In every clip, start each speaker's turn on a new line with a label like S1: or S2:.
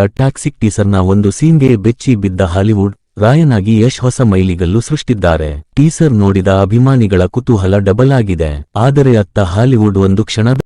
S1: Toxic ಟೀಸರ್ನ ಒಂದು ಸೀನ್ಗೆ ಬೆಚ್ಚಿ ಬಿದ್ದ ಹಾಲಿವುಡ್ ರಾಯನಾಗಿ ಯಶ್ ಹೊಸ ಮೈಲಿಗಲ್ಲು ಸೃಷ್ಟಿದ್ದಾರೆ. ಟೀಸರ್ ನೋಡಿದ ಅಭಿಮಾನಿಗಳ ಕುತೂಹಲ ಡಬಲ್ ಆಗಿದೆ. ಆದರೆ ಅತ್ತ ಹಾಲಿವುಡ್ ಒಂದು ಕ್ಷಣದ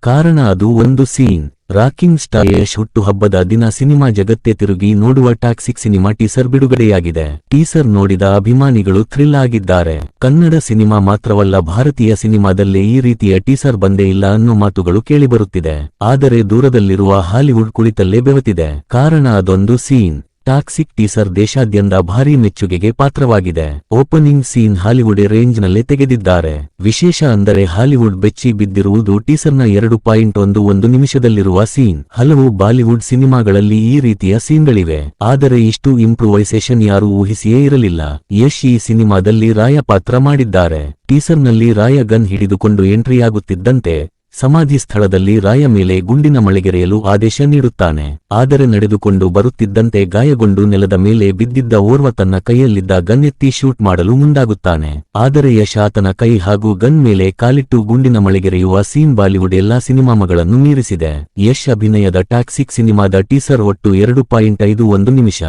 S1: ಕಾರಣ ಅದು ಒಂದು ಸೀನ್. ರಾಕಿಂಗ್ ಸ್ಟಾರ್ ಯಶ್ ಹುಟ್ಟುಹಬ್ಬದ ದಿನ ಸಿನಿಮಾ ಜಗತ್ತೇ ತಿರುಗಿ ನೋಡುವ ಟಾಕ್ಸಿಕ್ ಸಿನಿಮಾ ಟೀಸರ್ ಬಿಡುಗಡೆಯಾಗಿದೆ. ಟೀಸರ್ ನೋಡಿದ ಅಭಿಮಾನಿಗಳು ಥ್ರಿಲ್ ಆಗಿದ್ದಾರೆ. ಕನ್ನಡ ಸಿನಿಮಾ ಮಾತ್ರವಲ್ಲ, ಭಾರತೀಯ ಸಿನಿಮಾದಲ್ಲೇ ಈ ರೀತಿಯ ಟೀಸರ್ ಬಂದೇ ಇಲ್ಲ ಅನ್ನೋ ಮಾತುಗಳು ಕೇಳಿಬರುತ್ತಿದೆ. ಆದರೆ ದೂರದಲ್ಲಿರುವ ಹಾಲಿವುಡ್ ಕುಳಿತಲ್ಲೇ ಬೆವತಿದೆ. ಕಾರಣ ಅದೊಂದು ಸೀನ್. ಟಾಕ್ಸಿಕ್ ಟೀಸರ್ ದೇಶಾದ್ಯಂತ ಭಾರೀ ಮೆಚ್ಚುಗೆಗೆ ಪಾತ್ರವಾಗಿದೆ. ಓಪನಿಂಗ್ ಸೀನ್ ಹಾಲಿವುಡ್ ರೇಂಜ್ನಲ್ಲೇ ತೆಗೆದಿದ್ದಾರೆ. ವಿಶೇಷ ಅಂದರೆ ಹಾಲಿವುಡ್ ಬೆಚ್ಚಿ ಬಿದ್ದಿರುವುದು ಟೀಸರ್ನ ಎರಡು ಪಾಯಿಂಟ್ ಒಂದು ಒಂದು ನಿಮಿಷದಲ್ಲಿರುವ ಸೀನ್. ಹಲವು ಬಾಲಿವುಡ್ ಸಿನಿಮಾಗಳಲ್ಲಿ ಈ ರೀತಿಯ ಸೀನ್ಗಳಿವೆ. ಆದರೆ ಇಷ್ಟು ಇಂಪ್ರೂವೈಸೇಷನ್ ಯಾರೂ ಊಹಿಸಿಯೇ ಇರಲಿಲ್ಲ. ಯಶ್ ಈ ಸಿನಿಮಾದಲ್ಲಿ ರಾಯ ಪಾತ್ರ ಮಾಡಿದ್ದಾರೆ. ಟೀಸರ್ನಲ್ಲಿ ರಾಯ ಗನ್ ಹಿಡಿದುಕೊಂಡು ಎಂಟ್ರಿಯಾಗುತ್ತಿದ್ದಂತೆ ಸಮಾಧಿ ಸ್ಥಳದಲ್ಲಿ ರಾಯ ಮೇಲೆ ಗುಂಡಿನ ಮಳೆಗೆರೆಯಲು ಆದೇಶ ನೀಡುತ್ತಾನೆ. ಆದರೆ ನಡೆದುಕೊಂಡು ಬರುತ್ತಿದ್ದಂತೆ ಗಾಯಗೊಂಡು ನೆಲದ ಮೇಲೆ ಬಿದ್ದಿದ್ದ ಓರ್ವ ತನ್ನ ಕೈಯಲ್ಲಿದ್ದ ಗನ್ ಎತ್ತಿ ಶೂಟ್ ಮಾಡಲು ಮುಂದಾಗುತ್ತಾನೆ. ಆದರೆ ಯಶ ಆತನ ಕೈ ಹಾಗೂ ಗನ್ ಮೇಲೆ ಕಾಲಿಟ್ಟು ಗುಂಡಿನ ಮಳೆಗೆರೆಯುವ ಸೀನ್ ಬಾಲಿವುಡ್ ಎಲ್ಲಾ ಸಿನಿಮಾಗಳನ್ನು ಮೀರಿಸಿದೆ. ಯಶ್ ಅಭಿನಯದ ಟಾಕ್ಸಿಕ್ ಸಿನಿಮಾದ ಟೀಸರ್ ಒಟ್ಟು ಎರಡು ಪಾಯಿಂಟ್ ಐದು ಒಂದು ನಿಮಿಷ.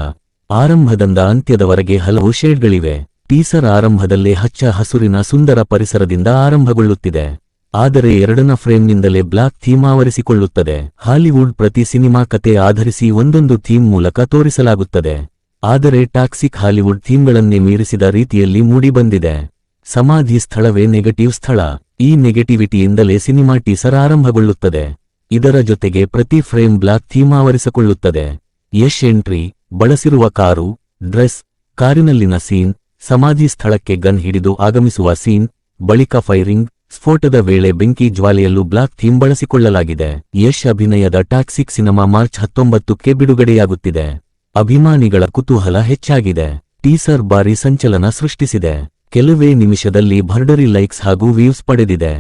S1: ಆರಂಭದಿಂದ ಅಂತ್ಯದವರೆಗೆ ಹಲವು ಶೇಡ್ಗಳಿವೆ. ಟೀಸರ್ ಆರಂಭದಲ್ಲೇ ಹಚ್ಚ ಹಸುರಿನ ಸುಂದರ ಪರಿಸರದಿಂದ ಆರಂಭಗೊಳ್ಳುತ್ತಿದೆ. ಆದರೆ ಎರಡನ ಫ್ರೇಮ್ನಿಂದಲೇ ಬ್ಲಾಕ್ ಥೀಮ್ ಆವರಿಸಿಕೊಳ್ಳುತ್ತದೆ. ಹಾಲಿವುಡ್ ಪ್ರತಿ ಸಿನಿಮಾ ಕತೆ ಆಧರಿಸಿ ಒಂದೊಂದು ಥೀಮ್ ಮೂಲಕ ತೋರಿಸಲಾಗುತ್ತದೆ. ಆದರೆ ಟಾಕ್ಸಿಕ್ ಹಾಲಿವುಡ್ ಥೀಮ್ಗಳನ್ನೇ ಮೀರಿಸಿದ ರೀತಿಯಲ್ಲಿ ಮೂಡಿಬಂದಿದೆ. ಸಮಾಧಿ ಸ್ಥಳವೇ ನೆಗೆಟಿವ್ ಸ್ಥಳ. ಈ ನೆಗೆಟಿವಿಟಿಯಿಂದಲೇ ಸಿನಿಮಾ ಟೀಸರ್ ಆರಂಭಗೊಳ್ಳುತ್ತದೆ. ಇದರ ಜೊತೆಗೆ ಪ್ರತಿ ಫ್ರೇಮ್ ಬ್ಲಾಕ್ ಥೀಮ್ ಆವರಿಸಿಕೊಳ್ಳುತ್ತದೆ. ಯಶ್ ಎಂಟ್ರಿ, ಬಳಸಿರುವ ಕಾರು, ಡ್ರೆಸ್, ಕಾರಿನಲ್ಲಿನ ಸೀನ್, ಸಮಾಧಿ ಸ್ಥಳಕ್ಕೆ ಗನ್ ಹಿಡಿದು ಆಗಮಿಸುವ ಸೀನ್, ಬಳಿಕ ಫೈರಿಂಗ್ ಸ್ಫೋಟದ ವೇಳೆ ಬೆಂಕಿ ಜ್ವಾಲೆಯಲ್ಲೂ ಬ್ಲಾಕ್ ಥೀಮ್ ಬಳಸಿಕೊಳ್ಳಲಾಗಿದೆ. ಯಶ್ ಅಭಿನಯದ ಟಾಕ್ಸಿಕ್ ಸಿನಿಮಾ ಮಾರ್ಚ್ ಹತ್ತೊಂಬತ್ತಕ್ಕೆ ಬಿಡುಗಡೆಯಾಗುತ್ತಿದೆ. ಅಭಿಮಾನಿಗಳ ಕುತೂಹಲ ಹೆಚ್ಚಾಗಿದೆ. ಟೀಸರ್ ಬಾರಿ ಸಂಚಲನ ಸೃಷ್ಟಿಸಿದೆ. ಕೆಲವೇ ನಿಮಿಷದಲ್ಲಿ ಭರ್ಡರಿ ಲೈಕ್ಸ್ ಹಾಗೂ ವ್ಯೂಸ್ ಪಡೆದಿದೆ.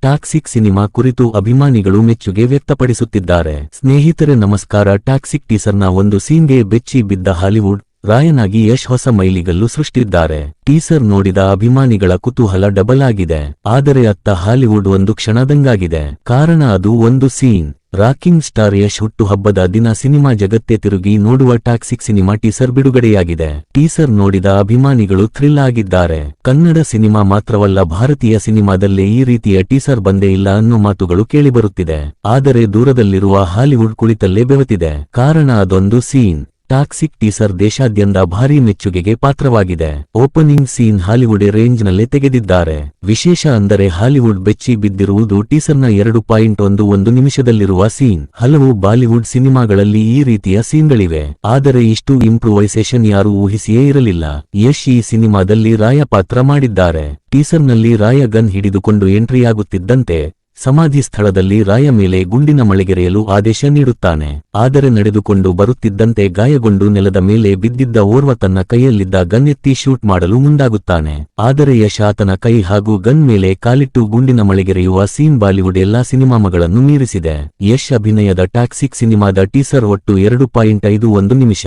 S1: ಟಾಕ್ಸಿಕ್ ಸಿನಿಮಾ ಕುರಿತು ಅಭಿಮಾನಿಗಳು ಮೆಚ್ಚುಗೆ ವ್ಯಕ್ತಪಡಿಸುತ್ತಿದ್ದಾರೆ. ಸ್ನೇಹಿತರೆ, ನಮಸ್ಕಾರ. ಟಾಕ್ಸಿಕ್ ಟೀಸರ್ನ ಒಂದು ಸೀನ್ಗೆ ಬೆಚ್ಚಿ ಬಿದ್ದ ಹಾಲಿವುಡ್ ರಾಯನಾಗಿ ಯಶ್ ಹೊಸ ಮೈಲಿಗಲ್ಲು ಸೃಷ್ಟಿದ್ದಾರೆ. ಟೀಸರ್ ನೋಡಿದ ಅಭಿಮಾನಿಗಳ ಕುತೂಹಲ ಡಬಲ್ ಆಗಿದೆ ಆದರೆ ಅತ್ತ ಹಾಲಿವುಡ್ ಒಂದು ಕ್ಷಣದಂಗಾಗಿದೆ. ಕಾರಣ ಅದು ಒಂದು ಸೀನ್. ರಾಕಿಂಗ್ ಸ್ಟಾರ್ ಯಶ್ ಹುಟ್ಟುಹಬ್ಬದ ದಿನ ಸಿನಿಮಾ ಜಗತ್ತೇ ತಿರುಗಿ ನೋಡುವ ಟಾಕ್ಸಿಕ್ ಸಿನಿಮಾ ಟೀಸರ್ ಬಿಡುಗಡೆಯಾಗಿದೆ. ಟೀಸರ್ ನೋಡಿದ ಅಭಿಮಾನಿಗಳು ಥ್ರಿಲ್ ಆಗಿದ್ದಾರೆ. ಕನ್ನಡ ಸಿನಿಮಾ ಮಾತ್ರವಲ್ಲ, ಭಾರತೀಯ ಸಿನಿಮಾದಲ್ಲೇ ಈ ರೀತಿಯ ಟೀಸರ್ ಬಂದೇ ಇಲ್ಲ ಅನ್ನೋ ಮಾತುಗಳು ಕೇಳಿಬರುತ್ತಿದೆ. ಆದರೆ ದೂರದಲ್ಲಿರುವ ಹಾಲಿವುಡ್ ಕುಳಿತಲ್ಲೇ ಬೆವತಿದೆ. ಕಾರಣ ಅದೊಂದು ಸೀನ್. ಟಾಕ್ಸಿಕ್ ಟೀಸರ್ ದೇಶಾದ್ಯಂತ ಭಾರೀ ಮೆಚ್ಚುಗೆಗೆ ಪಾತ್ರವಾಗಿದೆ. ಓಪನಿಂಗ್ ಸೀನ್ ಹಾಲಿವುಡ್ ರೇಂಜ್ನಲ್ಲೇ ತೆಗೆದಿದ್ದಾರೆ. ವಿಶೇಷ ಅಂದರೆ ಹಾಲಿವುಡ್ ಬೆಚ್ಚಿ ಬಿದ್ದಿರುವುದು ಟೀಸರ್ನ ಎರಡು ಪಾಯಿಂಟ್ ಒಂದು ಒಂದು ನಿಮಿಷದಲ್ಲಿರುವ ಸೀನ್. ಹಲವು ಬಾಲಿವುಡ್ ಸಿನಿಮಾಗಳಲ್ಲಿ ಈ ರೀತಿಯ ಸೀನ್ಗಳಿವೆ. ಆದರೆ ಇಷ್ಟು ಇಂಪ್ರೂವೈಸೇಷನ್ ಯಾರೂ ಊಹಿಸಿಯೇ ಇರಲಿಲ್ಲ. ಯಶ್ ಈ ಸಿನಿಮಾದಲ್ಲಿ ರಾಯ ಪಾತ್ರ ಮಾಡಿದ್ದಾರೆ. ಟೀಸರ್ನಲ್ಲಿ ರಾಯ ಗನ್ ಹಿಡಿದುಕೊಂಡು ಎಂಟ್ರಿಯಾಗುತ್ತಿದ್ದಂತೆ ಸಮಾಧಿ ಸ್ಥಳದಲ್ಲಿ ರಾಯ ಮೇಲೆ ಗುಂಡಿನ ಮಳೆಗೆರೆಯಲು ಆದೇಶ ನೀಡುತ್ತಾನೆ. ಆದರೆ ನಡೆದುಕೊಂಡು ಬರುತ್ತಿದ್ದಂತೆ ಗಾಯಗೊಂಡು ನೆಲದ ಮೇಲೆ ಬಿದ್ದಿದ್ದ ಓರ್ವ ತನ್ನ ಕೈಯಲ್ಲಿದ್ದ ಗನ್ ಎತ್ತಿ ಶೂಟ್ ಮಾಡಲು ಮುಂದಾಗುತ್ತಾನೆ. ಆದರೆ ಯಶ ಆತನ ಕೈ ಹಾಗೂ ಗನ್ ಮೇಲೆ ಕಾಲಿಟ್ಟು ಗುಂಡಿನ ಮಳೆಗೆರೆಯುವ ಸೀನ್ ಬಾಲಿವುಡ್ ಎಲ್ಲಾ ಸಿನಿಮಾಗಳನ್ನು ಮೀರಿಸಿದೆ. ಯಶ್ ಅಭಿನಯದ ಟ್ಯಾಕ್ಸಿಕ್ ಸಿನಿಮಾದ ಟೀಸರ್ ಒಟ್ಟು ಎರಡು ಪಾಯಿಂಟ್ ಐದು ಒಂದು ನಿಮಿಷ.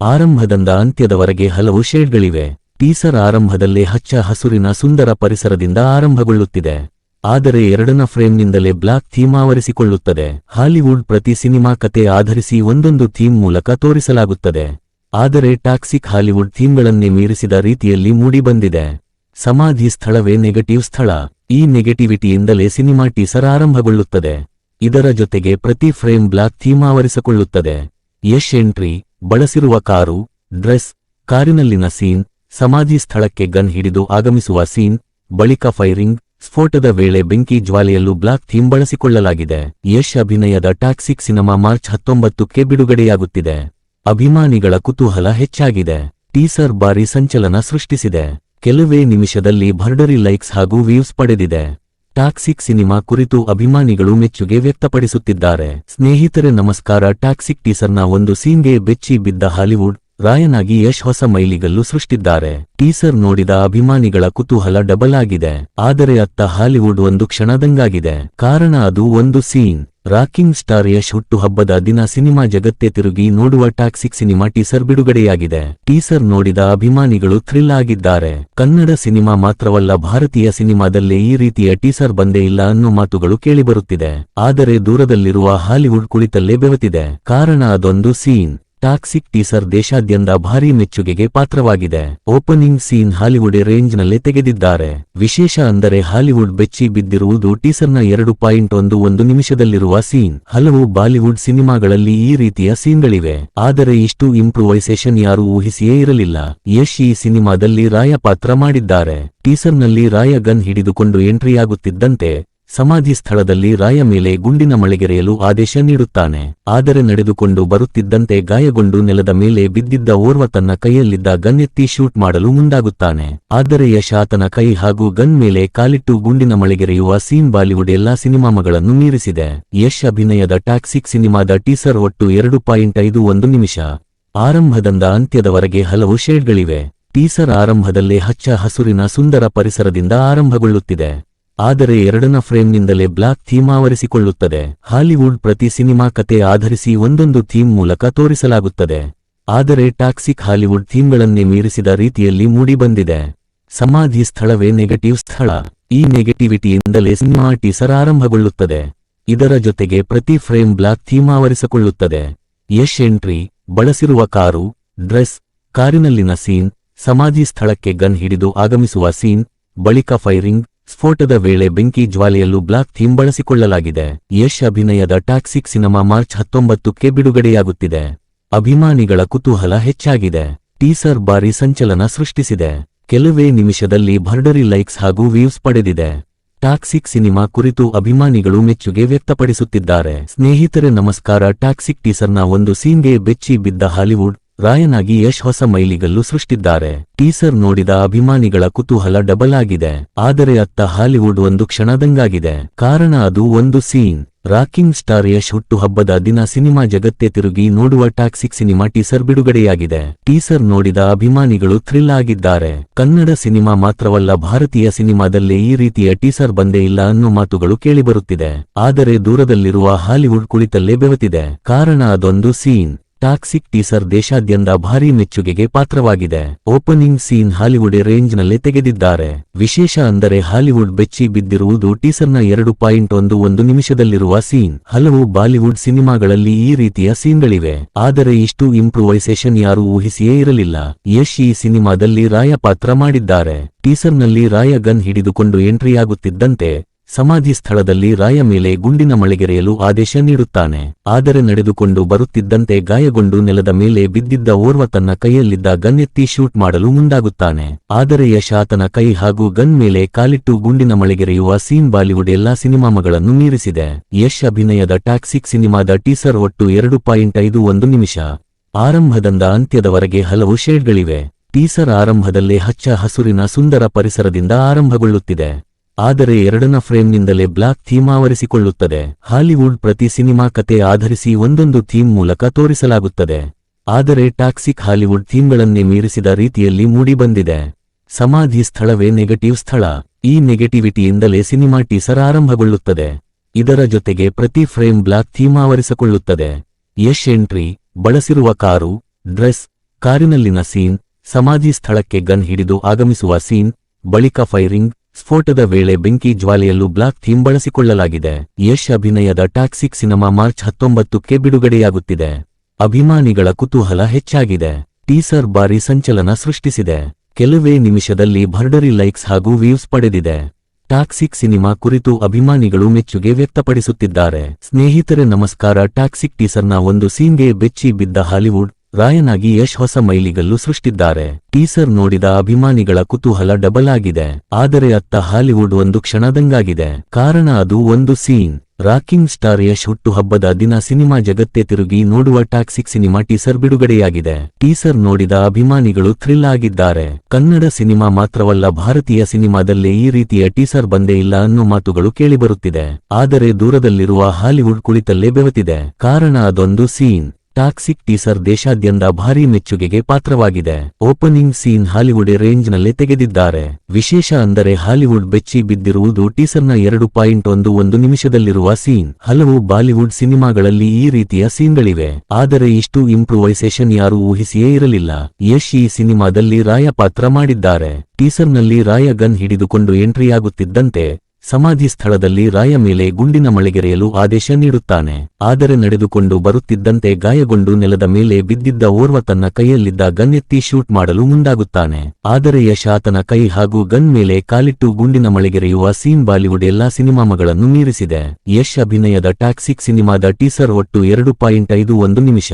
S1: ಆರಂಭದಿಂದ ಅಂತ್ಯದವರೆಗೆ ಹಲವು ಶೇಡ್ಗಳಿವೆ. ಟೀಸರ್ ಆರಂಭದಲ್ಲೇ ಹಚ್ಚ ಹಸುರಿನ ಸುಂದರ ಪರಿಸರದಿಂದ ಆರಂಭಗೊಳ್ಳುತ್ತಿದೆ. ಆದರೆ ಎರಡನ ಫ್ರೇಮ್ನಿಂದಲೇ ಬ್ಲಾಕ್ ಥೀಮ್ ಆವರಿಸಿಕೊಳ್ಳುತ್ತದೆ. ಹಾಲಿವುಡ್ ಪ್ರತಿ ಸಿನಿಮಾ ಕತೆ ಆಧರಿಸಿ ಒಂದೊಂದು ಥೀಮ್ ಮೂಲಕ ತೋರಿಸಲಾಗುತ್ತದೆ. ಆದರೆ ಟಾಕ್ಸಿಕ್ ಹಾಲಿವುಡ್ ಥೀಮ್ಗಳನ್ನೇ ಮೀರಿಸಿದ ರೀತಿಯಲ್ಲಿ ಮೂಡಿಬಂದಿದೆ. ಸಮಾಧಿ ಸ್ಥಳವೇ ನೆಗೆಟಿವ್ ಸ್ಥಳ. ಈ ನೆಗೆಟಿವಿಟಿಯಿಂದಲೇ ಸಿನಿಮಾ ಟೀಸರ್ ಆರಂಭಗೊಳ್ಳುತ್ತದೆ. ಇದರ ಜೊತೆಗೆ ಪ್ರತಿ ಫ್ರೇಮ್ ಬ್ಲಾಕ್ ಥೀಮ್ ಆವರಿಸಿಕೊಳ್ಳುತ್ತದೆ. ಯಶ್ ಎಂಟ್ರಿ, ಬಳಸಿರುವ ಕಾರು, ಡ್ರೆಸ್, ಕಾರಿನಲ್ಲಿನ ಸೀನ್, ಸಮಾಧಿ ಸ್ಥಳಕ್ಕೆ ಗನ್ ಹಿಡಿದು ಆಗಮಿಸುವ ಸೀನ್, ಬಳಿಕ ಫೈರಿಂಗ್ ಸ್ಫೋಟದ ವೇಳೆ ಬೆಂಕಿ ಜ್ವಾಲೆಯಲ್ಲೂ ಬ್ಲಾಕ್ ಥೀಮ್ ಬಳಸಿಕೊಳ್ಳಲಾಗಿದೆ. ಯಶ್ ಅಭಿನಯದ ಟಾಕ್ಸಿಕ್ ಸಿನಿಮಾ ಮಾರ್ಚ್ ಹತ್ತೊಂಬತ್ತಕ್ಕೆ ಬಿಡುಗಡೆಯಾಗುತ್ತಿದೆ. ಅಭಿಮಾನಿಗಳ ಕುತೂಹಲ ಹೆಚ್ಚಾಗಿದೆ. ಟೀಸರ್ ಬಾರಿ ಸಂಚಲನ ಸೃಷ್ಟಿಸಿದೆ. ಕೆಲವೇ ನಿಮಿಷದಲ್ಲಿ ಭರ್ಡರಿ ಲೈಕ್ಸ್ ಹಾಗೂ ವ್ಯೂಸ್ ಪಡೆದಿದೆ. ಟಾಕ್ಸಿಕ್ ಸಿನಿಮಾ ಕುರಿತು ಅಭಿಮಾನಿಗಳು ಮೆಚ್ಚುಗೆ ವ್ಯಕ್ತಪಡಿಸುತ್ತಿದ್ದಾರೆ. ಸ್ನೇಹಿತರೆ, ನಮಸ್ಕಾರ. ಟಾಕ್ಸಿಕ್ ಟೀಸರ್ನ ಒಂದು ಸೀನ್ಗೆ ಬೆಚ್ಚಿ ಬಿದ್ದ ಹಾಲಿವುಡ್ ರಾಯನ್ ಆಗಿ ಯಶ್ ಹೊಸ ಮೈಲಿಗಲ್ಲು ಸೃಷ್ಟಿದ್ದಾರೆ. ಟೀಸರ್ ನೋಡಿದ ಅಭಿಮಾನಿಗಳ ಕುತೂಹಲ ಡಬಲ್ ಆಗಿದೆ. ಆದರೆ ಅತ್ತ ಹಾಲಿವುಡ್ ಒಂದು ಕ್ಷಣದಂಗಾಗಿದೆ. ಕಾರಣ ಅದು ಒಂದು ಸೀನ್. ರಾಕಿಂಗ್ ಸ್ಟಾರ್ ಯಶ್ ಹುಟ್ಟುಹಬ್ಬದ ದಿನ ಸಿನಿಮಾ ಜಗತ್ತೇ ತಿರುಗಿ ನೋಡುವ ಟಾಕ್ಸಿಕ್ ಸಿನಿಮಾ ಟೀಸರ್ ಬಿಡುಗಡೆಯಾಗಿದೆ. ಟೀಸರ್ ನೋಡಿದ ಅಭಿಮಾನಿಗಳು ಥ್ರಿಲ್ ಆಗಿದ್ದಾರೆ. ಕನ್ನಡ ಸಿನಿಮಾ ಮಾತ್ರವಲ್ಲ ಭಾರತೀಯ ಸಿನಿಮಾದಲ್ಲೇ ಈ ರೀತಿಯ ಟೀಸರ್ ಬಂದೇ ಇಲ್ಲ ಅನ್ನೋ ಮಾತುಗಳು ಕೇಳಿಬರುತ್ತಿದೆ. ಆದರೆ ದೂರದಲ್ಲಿರುವ ಹಾಲಿವುಡ್ ಕುಳಿತಲ್ಲೇ ಬೆವತಿದೆ. ಕಾರಣ ಅದೊಂದು ಸೀನ್. ಟಾಕ್ಸಿಕ್ ಟೀಸರ್ ದೇಶಾದ್ಯಂತ ಭಾರೀ ಮೆಚ್ಚುಗೆಗೆ ಪಾತ್ರವಾಗಿದೆ. ಓಪನಿಂಗ್ ಸೀನ್ ಹಾಲಿವುಡ್ ರೇಂಜ್ನಲ್ಲೇ ತೆಗೆದಿದ್ದಾರೆ. ವಿಶೇಷ ಅಂದರೆ ಹಾಲಿವುಡ್ ಬೆಚ್ಚಿ ಬಿದ್ದಿರುವುದು ಟೀಸರ್ನ ಎರಡು ಪಾಯಿಂಟ್ ಒಂದು ಒಂದು ನಿಮಿಷದಲ್ಲಿರುವ ಸೀನ್. ಹಲವು ಬಾಲಿವುಡ್ ಸಿನಿಮಾಗಳಲ್ಲಿ ಈ ರೀತಿಯ ಸೀನ್ಗಳಿವೆ. ಆದರೆ ಇಷ್ಟು ಇಂಪ್ರೂವೈಸೇಷನ್ ಯಾರೂ ಊಹಿಸಿಯೇ ಇರಲಿಲ್ಲ. ಯಶ್ ಈ ಸಿನಿಮಾದಲ್ಲಿ ರಾಯ ಪಾತ್ರ ಮಾಡಿದ್ದಾರೆ. ಟೀಸರ್ನಲ್ಲಿ ರಾಯ ಗನ್ ಹಿಡಿದುಕೊಂಡು ಎಂಟ್ರಿಯಾಗುತ್ತಿದ್ದಂತೆ ಸಮಾಧಿ ಸ್ಥಳದಲ್ಲಿ ರಾಯ ಮೇಲೆ ಗುಂಡಿನ ಮಳೆಗೆರೆಯಲು ಆದೇಶ ನೀಡುತ್ತಾನೆ. ಆದರೆ ನಡೆದುಕೊಂಡು ಬರುತ್ತಿದ್ದಂತೆ ಗಾಯಗೊಂಡು ನೆಲದ ಮೇಲೆ ಬಿದ್ದಿದ್ದ ಓರ್ವ ತನ್ನ ಕೈಯಲ್ಲಿದ್ದ ಗನ್ ಎತ್ತಿ ಶೂಟ್ ಮಾಡಲು ಮುಂದಾಗುತ್ತಾನೆ. ಆದರೆ ಯಶ ಆತನ ಕೈ ಹಾಗೂ ಗನ್ ಮೇಲೆ ಕಾಲಿಟ್ಟು ಗುಂಡಿನ ಮಳೆಗೆರೆಯುವ ಸೀನ್ ಬಾಲಿವುಡ್ ಎಲ್ಲಾ ಸಿನಿಮಾಗಳನ್ನು ಮೀರಿಸಿದೆ. ಯಶ್ ಅಭಿನಯದ ಟಾಕ್ಸಿಕ್ ಸಿನಿಮಾದ ಟೀಸರ್ ಒಟ್ಟು ಎರಡು ಪಾಯಿಂಟ್ ಐದು ಒಂದು ನಿಮಿಷ. ಆರಂಭದಿಂದ ಅಂತ್ಯದವರೆಗೆ ಹಲವು ಶೇಡ್ಗಳಿವೆ. ಟೀಸರ್ ಆರಂಭದಲ್ಲೇ ಹಚ್ಚ ಹಸುರಿನ ಸುಂದರ ಪರಿಸರದಿಂದ ಆರಂಭಗೊಳ್ಳುತ್ತಿದೆ. ಆದರೆ ಎರಡನ ಫ್ರೇಮ್ನಿಂದಲೇ ಬ್ಲಾಕ್ ಥೀಮ್ ಆವರಿಸಿಕೊಳ್ಳುತ್ತದೆ. ಹಾಲಿವುಡ್ ಪ್ರತಿ ಸಿನಿಮಾ ಕತೆ ಆಧರಿಸಿ ಒಂದೊಂದು ಥೀಮ್ ಮೂಲಕ ತೋರಿಸಲಾಗುತ್ತದೆ. ಆದರೆ ಟಾಕ್ಸಿಕ್ ಹಾಲಿವುಡ್ ಥೀಮ್ಗಳನ್ನೇ ಮೀರಿಸಿದ ರೀತಿಯಲ್ಲಿ ಮೂಡಿಬಂದಿದೆ. ಸಮಾಧಿ ಸ್ಥಳವೇ ನೆಗೆಟಿವ್ ಸ್ಥಳ. ಈ ನೆಗೆಟಿವಿಟಿಯಿಂದಲೇ ಸಿನಿಮಾ ಟೀಸರ್ ಆರಂಭಗೊಳ್ಳುತ್ತದೆ. ಇದರ ಜೊತೆಗೆ ಪ್ರತಿ ಫ್ರೇಮ್ ಬ್ಲಾಕ್ ಥೀಮ್ ಆವರಿಸಿಕೊಳ್ಳುತ್ತದೆ. ಯಶ್ ಎಂಟ್ರಿ, ಬಳಸಿರುವ ಕಾರು, ಡ್ರೆಸ್, ಕಾರಿನಲ್ಲಿನ ಸೀನ್, ಸಮಾಧಿ ಸ್ಥಳಕ್ಕೆ ಗನ್ ಹಿಡಿದು ಆಗಮಿಸುವ ಸೀನ್, ಬಳಿಕ ಫೈರಿಂಗ್ ಸ್ಫೋಟದ ವೇಳೆ ಬೆಂಕಿ ಜ್ವಾಲೆಯಲ್ಲೂ ಬ್ಲಾಕ್ ಥೀಮ್ ಬಳಸಿಕೊಳ್ಳಲಾಗಿದೆ. ಯಶ್ ಅಭಿನಯದ ಟಾಕ್ಸಿಕ್ ಸಿನಿಮಾ ಮಾರ್ಚ್ ಹತ್ತೊಂಬತ್ತಕ್ಕೆ ಬಿಡುಗಡೆಯಾಗುತ್ತಿದೆ. ಅಭಿಮಾನಿಗಳ ಕುತೂಹಲ ಹೆಚ್ಚಾಗಿದೆ. ಟೀಸರ್ ಬಾರಿ ಸಂಚಲನ ಸೃಷ್ಟಿಸಿದೆ. ಕೆಲವೇ ನಿಮಿಷದಲ್ಲಿ ಭರ್ಡರಿ ಲೈಕ್ಸ್ ಹಾಗೂ ವ್ಯೂಸ್ ಪಡೆದಿದೆ. ಟಾಕ್ಸಿಕ್ ಸಿನಿಮಾ ಕುರಿತು ಅಭಿಮಾನಿಗಳು ಮೆಚ್ಚುಗೆ ವ್ಯಕ್ತಪಡಿಸುತ್ತಿದ್ದಾರೆ. ಸ್ನೇಹಿತರೆ, ನಮಸ್ಕಾರ. ಟಾಕ್ಸಿಕ್ ಟೀಸರ್ನ ಒಂದು ಸೀನ್ಗೆ ಬೆಚ್ಚಿ ಬಿದ್ದ ಹಾಲಿವುಡ್ ರಾಯನ್ ಆಗಿ ಯಶ್ ಹೊಸ ಮೈಲಿಗಲ್ಲು ಸೃಷ್ಟಿದ್ದಾರೆ. ಟೀಸರ್ ನೋಡಿದ ಅಭಿಮಾನಿಗಳ ಕುತೂಹಲ ಡಬಲ್ ಆಗಿದೆ. ಆದರೆ ಅತ್ತ ಹಾಲಿವುಡ್ ಒಂದು ಕ್ಷಣದಂಗಾಗಿದೆ. ಕಾರಣ ಅದು ಒಂದು ಸೀನ್. ರಾಕಿಂಗ್ ಸ್ಟಾರ್ ಯಶ್ ಹುಟ್ಟುಹಬ್ಬದ ದಿನ ಸಿನಿಮಾ ಜಗತ್ತೇ ತಿರುಗಿ ನೋಡುವ ಟಾಕ್ಸಿಕ್ ಸಿನಿಮಾ ಟೀಸರ್ ಬಿಡುಗಡೆಯಾಗಿದೆ. ಟೀಸರ್ ನೋಡಿದ ಅಭಿಮಾನಿಗಳು ಥ್ರಿಲ್ ಆಗಿದ್ದಾರೆ. ಕನ್ನಡ ಸಿನಿಮಾ ಮಾತ್ರವಲ್ಲ ಭಾರತೀಯ ಸಿನಿಮಾದಲ್ಲೇ ಈ ರೀತಿಯ ಟೀಸರ್ ಬಂದೇ ಇಲ್ಲ ಅನ್ನೋ ಮಾತುಗಳು ಕೇಳಿಬರುತ್ತಿದೆ. ಆದರೆ ದೂರದಲ್ಲಿರುವ ಹಾಲಿವುಡ್ ಕುಳಿತಲ್ಲೇ ಬೆವತಿದೆ. ಕಾರಣ ಅದೊಂದು ಸೀನ್. ಟಾಕ್ಸಿಕ್ ಟೀಸರ್ ದೇಶಾದ್ಯಂತ ಭಾರೀ ಮೆಚ್ಚುಗೆಗೆ ಪಾತ್ರವಾಗಿದೆ. ಓಪನಿಂಗ್ ಸೀನ್ ಹಾಲಿವುಡ್ ರೇಂಜ್ನಲ್ಲೇ ತೆಗೆದಿದ್ದಾರೆ. ವಿಶೇಷ ಅಂದರೆ ಹಾಲಿವುಡ್ ಬೆಚ್ಚಿ ಬಿದ್ದಿರುವುದು ಟೀಸರ್ನ ಎರಡು ಪಾಯಿಂಟ್ ಒಂದು ಒಂದು ನಿಮಿಷದಲ್ಲಿರುವ ಸೀನ್. ಹಲವು ಬಾಲಿವುಡ್ ಸಿನಿಮಾಗಳಲ್ಲಿ ಈ ರೀತಿಯ ಸೀನ್ಗಳಿವೆ. ಆದರೆ ಇಷ್ಟು ಇಂಪ್ರೂವೈಸೇಷನ್ ಯಾರೂ ಊಹಿಸಿಯೇ ಇರಲಿಲ್ಲ. ಯಶ್ ಈ ಸಿನಿಮಾದಲ್ಲಿ ರಾಯ ಪಾತ್ರ ಮಾಡಿದ್ದಾರೆ. ಟೀಸರ್ನಲ್ಲಿ ರಾಯ ಗನ್ ಹಿಡಿದುಕೊಂಡು ಎಂಟ್ರಿಯಾಗುತ್ತಿದ್ದಂತೆ ಸಮಾಧಿ ಸ್ಥಳದಲ್ಲಿ ರಾಯ ಮೇಲೆ ಗುಂಡಿನ ಮಳೆಗೆರೆಯಲು ಆದೇಶ ನೀಡುತ್ತಾನೆ. ಆದರೆ ನಡೆದುಕೊಂಡು ಬರುತ್ತಿದ್ದಂತೆ ಗಾಯಗೊಂಡು ನೆಲದ ಮೇಲೆ ಬಿದ್ದಿದ್ದ ಓರ್ವ ತನ್ನ ಕೈಯಲ್ಲಿದ್ದ ಗನ್ ಎತ್ತಿ ಶೂಟ್ ಮಾಡಲು ಮುಂದಾಗುತ್ತಾನೆ. ಆದರೆ ಯಶ ಆತನ ಕೈ ಹಾಗೂ ಗನ್ ಮೇಲೆ ಕಾಲಿಟ್ಟು ಗುಂಡಿನ ಮಳೆಗೆರೆಯುವ ಸೀನ್ ಬಾಲಿವುಡ್ ಎಲ್ಲಾ ಸಿನಿಮಾಗಳನ್ನು ಮೀರಿಸಿದೆ. ಯಶ್ ಅಭಿನಯದ ಟಾಕ್ಸಿಕ್ ಸಿನಿಮಾದ ಟೀಸರ್ ಒಟ್ಟು ಎರಡು ಪಾಯಿಂಟ್ ಐದು ಒಂದು ನಿಮಿಷ. ಆರಂಭದಿಂದ ಅಂತ್ಯದವರೆಗೆ ಹಲವು ಶೇಡ್ಗಳಿವೆ. ಟೀಸರ್ ಆರಂಭದಲ್ಲೇ ಹಚ್ಚ ಹಸುರಿನ ಸುಂದರ ಪರಿಸರದಿಂದ ಆರಂಭಗೊಳ್ಳುತ್ತಿದೆ. ಆದರೆ ಎರಡನ ಫ್ರೇಮ್ನಿಂದಲೇ ಬ್ಲಾಕ್ ಥೀಮ್ ಆವರಿಸಿಕೊಳ್ಳುತ್ತದೆ. ಹಾಲಿವುಡ್ ಪ್ರತಿ ಸಿನಿಮಾ ಕತೆ ಆಧರಿಸಿ ಒಂದೊಂದು ಥೀಮ್ ಮೂಲಕ ತೋರಿಸಲಾಗುತ್ತದೆ. ಆದರೆ ಟಾಕ್ಸಿಕ್ ಹಾಲಿವುಡ್ ಥೀಮ್ಗಳನ್ನೇ ಮೀರಿಸಿದ ರೀತಿಯಲ್ಲಿ ಮೂಡಿಬಂದಿದೆ. ಸಮಾಧಿ ಸ್ಥಳವೇ ನೆಗೆಟಿವ್ ಸ್ಥಳ. ಈ ನೆಗೆಟಿವಿಟಿಯಿಂದಲೇ ಸಿನಿಮಾ ಟೀಸರ್ ಆರಂಭಗೊಳ್ಳುತ್ತದೆ. ಇದರ ಜೊತೆಗೆ ಪ್ರತಿ ಫ್ರೇಮ್ ಬ್ಲಾಕ್ ಥೀಮ್ ಆವರಿಸಿಕೊಳ್ಳುತ್ತದೆ. ಯಶ್ ಎಂಟ್ರಿ, ಬಳಸಿರುವ ಕಾರು, ಡ್ರೆಸ್, ಕಾರಿನಲ್ಲಿನ ಸೀನ್, ಸಮಾಧಿ ಸ್ಥಳಕ್ಕೆ ಗನ್ ಹಿಡಿದು ಆಗಮಿಸುವ ಸೀನ್, ಬಳಿಕ ಫೈರಿಂಗ್ ಸ್ಫೋಟದ ವೇಳೆ ಬೆಂಕಿ ಜ್ವಾಲೆಯಲ್ಲೂ ಬ್ಲಾಕ್ ಥೀಮ್ ಬಳಸಿಕೊಳ್ಳಲಾಗಿದೆ. ಯಶ್ ಅಭಿನಯದ ಟಾಕ್ಸಿಕ್ ಸಿನಿಮಾ ಮಾರ್ಚ್ ಹತ್ತೊಂಬತ್ತಕ್ಕೆ ಬಿಡುಗಡೆಯಾಗುತ್ತಿದೆ. ಅಭಿಮಾನಿಗಳ ಕುತೂಹಲ ಹೆಚ್ಚಾಗಿದೆ. ಟೀಸರ್ ಬಾರಿ ಸಂಚಲನ ಸೃಷ್ಟಿಸಿದೆ. ಕೆಲವೇ ನಿಮಿಷದಲ್ಲಿ ಭರ್ಡರಿ ಲೈಕ್ಸ್ ಹಾಗೂ ವ್ಯೂಸ್ ಪಡೆದಿದೆ. ಟಾಕ್ಸಿಕ್ ಸಿನಿಮಾ ಕುರಿತು ಅಭಿಮಾನಿಗಳು ಮೆಚ್ಚುಗೆ ವ್ಯಕ್ತಪಡಿಸುತ್ತಿದ್ದಾರೆ. ಸ್ನೇಹಿತರೆ, ನಮಸ್ಕಾರ. ಟಾಕ್ಸಿಕ್ ಟೀಸರ್ನ ಒಂದು ಸೀನ್ಗೆ ಬೆಚ್ಚಿ ಬಿದ್ದ ಹಾಲಿವುಡ್ ರಾಯನ್ ಆಗಿ ಯಶ್ ಹೊಸ ಮೈಲಿಗಲ್ಲು ಸೃಷ್ಟಿದ್ದಾರೆ. ಟೀಸರ್ ನೋಡಿದ ಅಭಿಮಾನಿಗಳ ಕುತೂಹಲ ಡಬಲ್ ಆಗಿದೆ. ಆದರೆ ಅತ್ತ ಹಾಲಿವುಡ್ ಒಂದು ಕ್ಷಣದಂಗಾಗಿದೆ. ಕಾರಣ ಅದು ಒಂದು ಸೀನ್. ರಾಕಿಂಗ್ ಸ್ಟಾರ್ ಯಶ್ ಹುಟ್ಟುಹಬ್ಬದ ದಿನ ಸಿನಿಮಾ ಜಗತ್ತೇ ತಿರುಗಿ ನೋಡುವ ಟಾಕ್ಸಿಕ್ ಸಿನಿಮಾ ಟೀಸರ್ ಬಿಡುಗಡೆಯಾಗಿದೆ. ಟೀಸರ್ ನೋಡಿದ ಅಭಿಮಾನಿಗಳು ಥ್ರಿಲ್ ಆಗಿದ್ದಾರೆ. ಕನ್ನಡ ಸಿನಿಮಾ ಮಾತ್ರವಲ್ಲ, ಭಾರತೀಯ ಸಿನಿಮಾದಲ್ಲೇ ಈ ರೀತಿಯ ಟೀಸರ್ ಬಂದೇ ಇಲ್ಲ ಅನ್ನೋ ಮಾತುಗಳು ಕೇಳಿಬರುತ್ತಿದೆ. ಆದರೆ ದೂರದಲ್ಲಿರುವ ಹಾಲಿವುಡ್ ಕುಳಿತಲ್ಲೇ ಬೆವತಿದೆ. ಕಾರಣ ಅದೊಂದು ಸೀನ್. ಟಾಕ್ಸಿಕ್ ಟೀಸರ್ ದೇಶಾದ್ಯಂತ ಭಾರೀ ಮೆಚ್ಚುಗೆಗೆ ಪಾತ್ರವಾಗಿದೆ. ಓಪನಿಂಗ್ ಸೀನ್ ಹಾಲಿವುಡ್ ರೇಂಜ್ನಲ್ಲೇ ತೆಗೆದಿದ್ದಾರೆ. ವಿಶೇಷ ಅಂದರೆ ಹಾಲಿವುಡ್ ಬೆಚ್ಚಿ ಬಿದ್ದಿರುವುದು ಟೀಸರ್ನ ಎರಡು ಪಾಯಿಂಟ್ ಒಂದು ಒಂದು ನಿಮಿಷದಲ್ಲಿರುವ ಸೀನ್. ಹಲವು ಬಾಲಿವುಡ್ ಸಿನಿಮಾಗಳಲ್ಲಿ ಈ ರೀತಿಯ ಸೀನ್ಗಳಿವೆ. ಆದರೆ ಇಷ್ಟು ಇಂಪ್ರೂವೈಸೇಷನ್ ಯಾರೂ ಊಹಿಸಿಯೇ ಇರಲಿಲ್ಲ. ಯಶ್ ಈ ಸಿನಿಮಾದಲ್ಲಿ ರಾಯ ಪಾತ್ರ ಮಾಡಿದ್ದಾರೆ. ಟೀಸರ್ನಲ್ಲಿ ರಾಯ ಗನ್ ಹಿಡಿದುಕೊಂಡು ಎಂಟ್ರಿಯಾಗುತ್ತಿದ್ದಂತೆ ಸಮಾಧಿ ಸ್ಥಳದಲ್ಲಿ ರಾಯ ಮೇಲೆ ಗುಂಡಿನ ಮಳೆಗೆರೆಯಲು ಆದೇಶ ನೀಡುತ್ತಾನೆ. ಆದರೆ ನಡೆದುಕೊಂಡು ಬರುತ್ತಿದ್ದಂತೆ ಗಾಯಗೊಂಡು ನೆಲದ ಮೇಲೆ ಬಿದ್ದಿದ್ದ ಓರ್ವ ತನ್ನ ಕೈಯಲ್ಲಿದ್ದ ಗನ್ ಎತ್ತಿ ಶೂಟ್ ಮಾಡಲು ಮುಂದಾಗುತ್ತಾನೆ. ಆದರೆ ಯಶ್ ಆತನ ಕೈ ಹಾಗೂ ಗನ್ ಮೇಲೆ ಕಾಲಿಟ್ಟು ಗುಂಡಿನ ಮಳೆಗೆರೆಯುವ ಸೀನ್ ಬಾಲಿವುಡ್ ಎಲ್ಲಾ ಸಿನಿಮಾಗಳನ್ನು ಮೀರಿಸಿದೆ. ಯಶ್ ಅಭಿನಯದ ಟಾಕ್ಸಿಕ್ ಸಿನಿಮಾದ ಟೀಸರ್ ಒಟ್ಟು ಎರಡು ಪಾಯಿಂಟ್ ಐದು ಒಂದು ನಿಮಿಷ.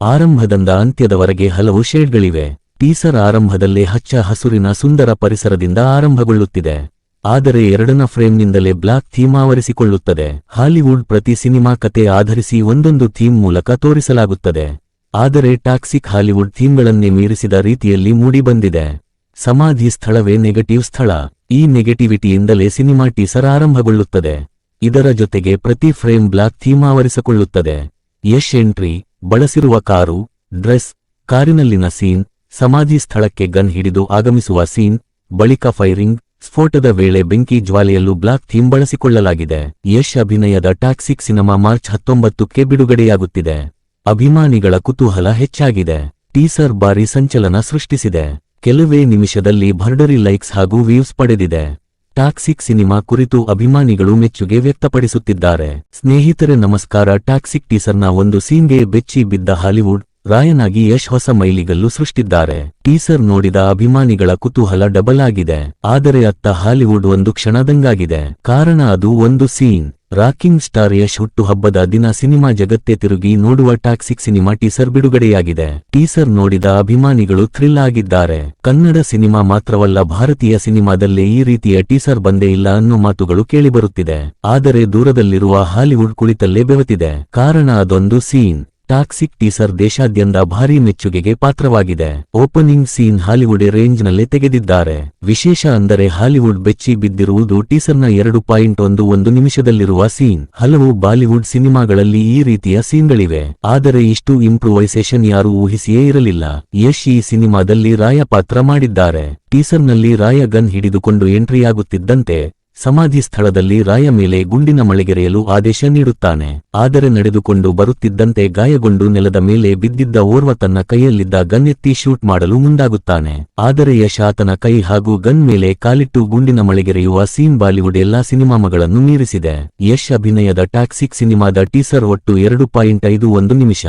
S1: ಆರಂಭದಿಂದ ಅಂತ್ಯದವರೆಗೆ ಹಲವು ಶೇಡ್ಗಳಿವೆ. ಟೀಸರ್ ಆರಂಭದಲ್ಲೇ ಹಚ್ಚ ಹಸುರಿನ ಸುಂದರ ಪರಿಸರದಿಂದ ಆರಂಭಗೊಳ್ಳುತ್ತಿದೆ. ಆದರೆ ಎರಡನ ಫ್ರೇಮ್ನಿಂದಲೇ ಬ್ಲಾಕ್ ಥೀಮ್ ಆವರಿಸಿಕೊಳ್ಳುತ್ತದೆ. ಹಾಲಿವುಡ್ ಪ್ರತಿ ಸಿನಿಮಾ ಕತೆ ಆಧರಿಸಿ ಒಂದೊಂದು ಥೀಮ್ ಮೂಲಕ ತೋರಿಸಲಾಗುತ್ತದೆ. ಆದರೆ ಟಾಕ್ಸಿಕ್ ಹಾಲಿವುಡ್ ಥೀಮ್ಗಳನ್ನೇ ಮೀರಿಸಿದ ರೀತಿಯಲ್ಲಿ ಮೂಡಿಬಂದಿದೆ. ಸಮಾಧಿ ಸ್ಥಳವೇ ನೆಗೆಟಿವ್ ಸ್ಥಳ. ಈ ನೆಗೆಟಿವಿಟಿಯಿಂದಲೇ ಸಿನಿಮಾ ಟೀಸರ್ ಆರಂಭಗೊಳ್ಳುತ್ತದೆ. ಇದರ ಜೊತೆಗೆ ಪ್ರತಿ ಫ್ರೇಮ್ ಬ್ಲಾಕ್ ಥೀಮ್ ಆವರಿಸಿಕೊಳ್ಳುತ್ತದೆ. ಯಶ್ ಎಂಟ್ರಿ, ಬಳಸಿರುವ ಕಾರು, ಡ್ರೆಸ್, ಕಾರಿನಲ್ಲಿನ ಸೀನ್, ಸಮಾಧಿ ಸ್ಥಳಕ್ಕೆ ಗನ್ ಹಿಡಿದು ಆಗಮಿಸುವ ಸೀನ್, ಬಳಿಕ ಫೈರಿಂಗ್ ಸ್ಫೋಟದ ವೇಳೆ ಬೆಂಕಿ ಜ್ವಾಲೆಯಲ್ಲೂ ಬ್ಲಾಕ್ ಥೀಮ್ ಬಳಸಿಕೊಳ್ಳಲಾಗಿದೆ. ಯಶ್ ಅಭಿನಯದ ಟಾಕ್ಸಿಕ್ ಸಿನಿಮಾ ಮಾರ್ಚ್ ಹತ್ತೊಂಬತ್ತಕ್ಕೆ ಬಿಡುಗಡೆಯಾಗುತ್ತಿದೆ. ಅಭಿಮಾನಿಗಳ ಕುತೂಹಲ ಹೆಚ್ಚಾಗಿದೆ. ಟೀಸರ್ ಬಾರಿ ಸಂಚಲನ ಸೃಷ್ಟಿಸಿದೆ. ಕೆಲವೇ ನಿಮಿಷದಲ್ಲಿ ಭರ್ಡರಿ ಲೈಕ್ಸ್ ಹಾಗೂ ವ್ಯೂಸ್ ಪಡೆದಿದೆ. ಟಾಕ್ಸಿಕ್ ಸಿನಿಮಾ ಕುರಿತು ಅಭಿಮಾನಿಗಳು ಮೆಚ್ಚುಗೆ ವ್ಯಕ್ತಪಡಿಸುತ್ತಿದ್ದಾರೆ. ಸ್ನೇಹಿತರೆ, ನಮಸ್ಕಾರ. ಟಾಕ್ಸಿಕ್ ಟೀಸರ್ನ ಒಂದು ಸೀನ್ಗೆ ಬೆಚ್ಚಿ ಬಿದ್ದ ಹಾಲಿವುಡ್ ರಾಯನಾಗಿ ಯಶ್ ಹೊಸ ಮೈಲಿಗಲ್ಲು ಸೃಷ್ಟಿದ್ದಾರೆ. ಟೀಸರ್ ನೋಡಿದ ಅಭಿಮಾನಿಗಳ ಕುತೂಹಲ ಡಬಲ್ ಆಗಿದೆ. ಆದರೆ ಅತ್ತ ಹಾಲಿವುಡ್ ಒಂದು ಕ್ಷಣದಂಗಾಗಿದೆ. ಕಾರಣ ಅದು ಒಂದು ಸೀನ್. ರಾಕಿಂಗ್ ಸ್ಟಾರ್ ಯಶ್ ಹುಟ್ಟುಹಬ್ಬದ ದಿನ ಸಿನಿಮಾ ಜಗತ್ತೇ ತಿರುಗಿ ನೋಡುವ ಟಾಕ್ಸಿಕ್ ಸಿನಿಮಾ ಟೀಸರ್ ಬಿಡುಗಡೆಯಾಗಿದೆ. ಟೀಸರ್ ನೋಡಿದ ಅಭಿಮಾನಿಗಳು ಥ್ರಿಲ್ ಆಗಿದ್ದಾರೆ. ಕನ್ನಡ ಸಿನಿಮಾ ಮಾತ್ರವಲ್ಲ, ಭಾರತೀಯ ಸಿನಿಮಾದಲ್ಲೇ ಈ ರೀತಿಯ ಟೀಸರ್ ಬಂದೇ ಇಲ್ಲ ಅನ್ನೋ ಮಾತುಗಳು ಕೇಳಿಬರುತ್ತಿದೆ. ಆದರೆ ದೂರದಲ್ಲಿರುವ ಹಾಲಿವುಡ್ ಕುಳಿತಲ್ಲೇ ಬೆವತಿದೆ. ಕಾರಣ ಅದೊಂದು ಸೀನ್. ಟಾಕ್ಸಿಕ್ ಟೀಸರ್ ದೇಶಾದ್ಯಂತ ಭಾರೀ ಮೆಚ್ಚುಗೆಗೆ ಪಾತ್ರವಾಗಿದೆ. ಓಪನಿಂಗ್ ಸೀನ್ ಹಾಲಿವುಡ್ ರೇಂಜ್ನಲ್ಲೇ ತೆಗೆದಿದ್ದಾರೆ. ವಿಶೇಷ ಅಂದರೆ ಹಾಲಿವುಡ್ ಬೆಚ್ಚಿ ಬಿದ್ದಿರುವುದು ಟೀಸರ್ನ ಎರಡು ಪಾಯಿಂಟ್ ಒಂದು ಒಂದು ನಿಮಿಷದಲ್ಲಿರುವ ಸೀನ್. ಹಲವು ಬಾಲಿವುಡ್ ಸಿನಿಮಾಗಳಲ್ಲಿ ಈ ರೀತಿಯ ಸೀನ್ಗಳಿವೆ. ಆದರೆ ಇಷ್ಟು ಇಂಪ್ರೂವೈಸೇಷನ್ ಯಾರೂ ಊಹಿಸಿಯೇ ಇರಲಿಲ್ಲ. ಯಶ್ ಈ ಸಿನಿಮಾದಲ್ಲಿ ರಾಯ ಪಾತ್ರ ಮಾಡಿದ್ದಾರೆ. ಟೀಸರ್ನಲ್ಲಿ ರಾಯ ಗನ್ ಹಿಡಿದುಕೊಂಡು ಎಂಟ್ರಿಯಾಗುತ್ತಿದ್ದಂತೆ ಸಮಾಧಿ ಸ್ಥಳದಲ್ಲಿ ರಾಯ ಮೇಲೆ ಗುಂಡಿನ ಮಳೆಗೆರೆಯಲು ಆದೇಶ ನೀಡುತ್ತಾನೆ. ಆದರೆ ನಡೆದುಕೊಂಡು ಬರುತ್ತಿದ್ದಂತೆ ಗಾಯಗೊಂಡು ನೆಲದ ಮೇಲೆ ಬಿದ್ದಿದ್ದ ಓರ್ವ ತನ್ನ ಕೈಯಲ್ಲಿದ್ದ ಗನ್ ಎತ್ತಿ ಶೂಟ್ ಮಾಡಲು ಮುಂದಾಗುತ್ತಾನೆ. ಆದರೆ ಯಶ ಆತನ ಕೈ ಹಾಗೂ ಗನ್ ಮೇಲೆ ಕಾಲಿಟ್ಟು ಗುಂಡಿನ ಮಳೆಗೆರೆಯುವ ಸೀನ್ ಬಾಲಿವುಡ್ ಎಲ್ಲಾ ಸಿನಿಮಾಗಳನ್ನು ಮೀರಿಸಿದೆ. ಯಶ್ ಅಭಿನಯದ ಟಾಕ್ಸಿಕ್ ಸಿನಿಮಾದ ಟೀಸರ್ ಒಟ್ಟು ಎರಡು ಪಾಯಿಂಟ್ ಐದು ಒಂದು ನಿಮಿಷ.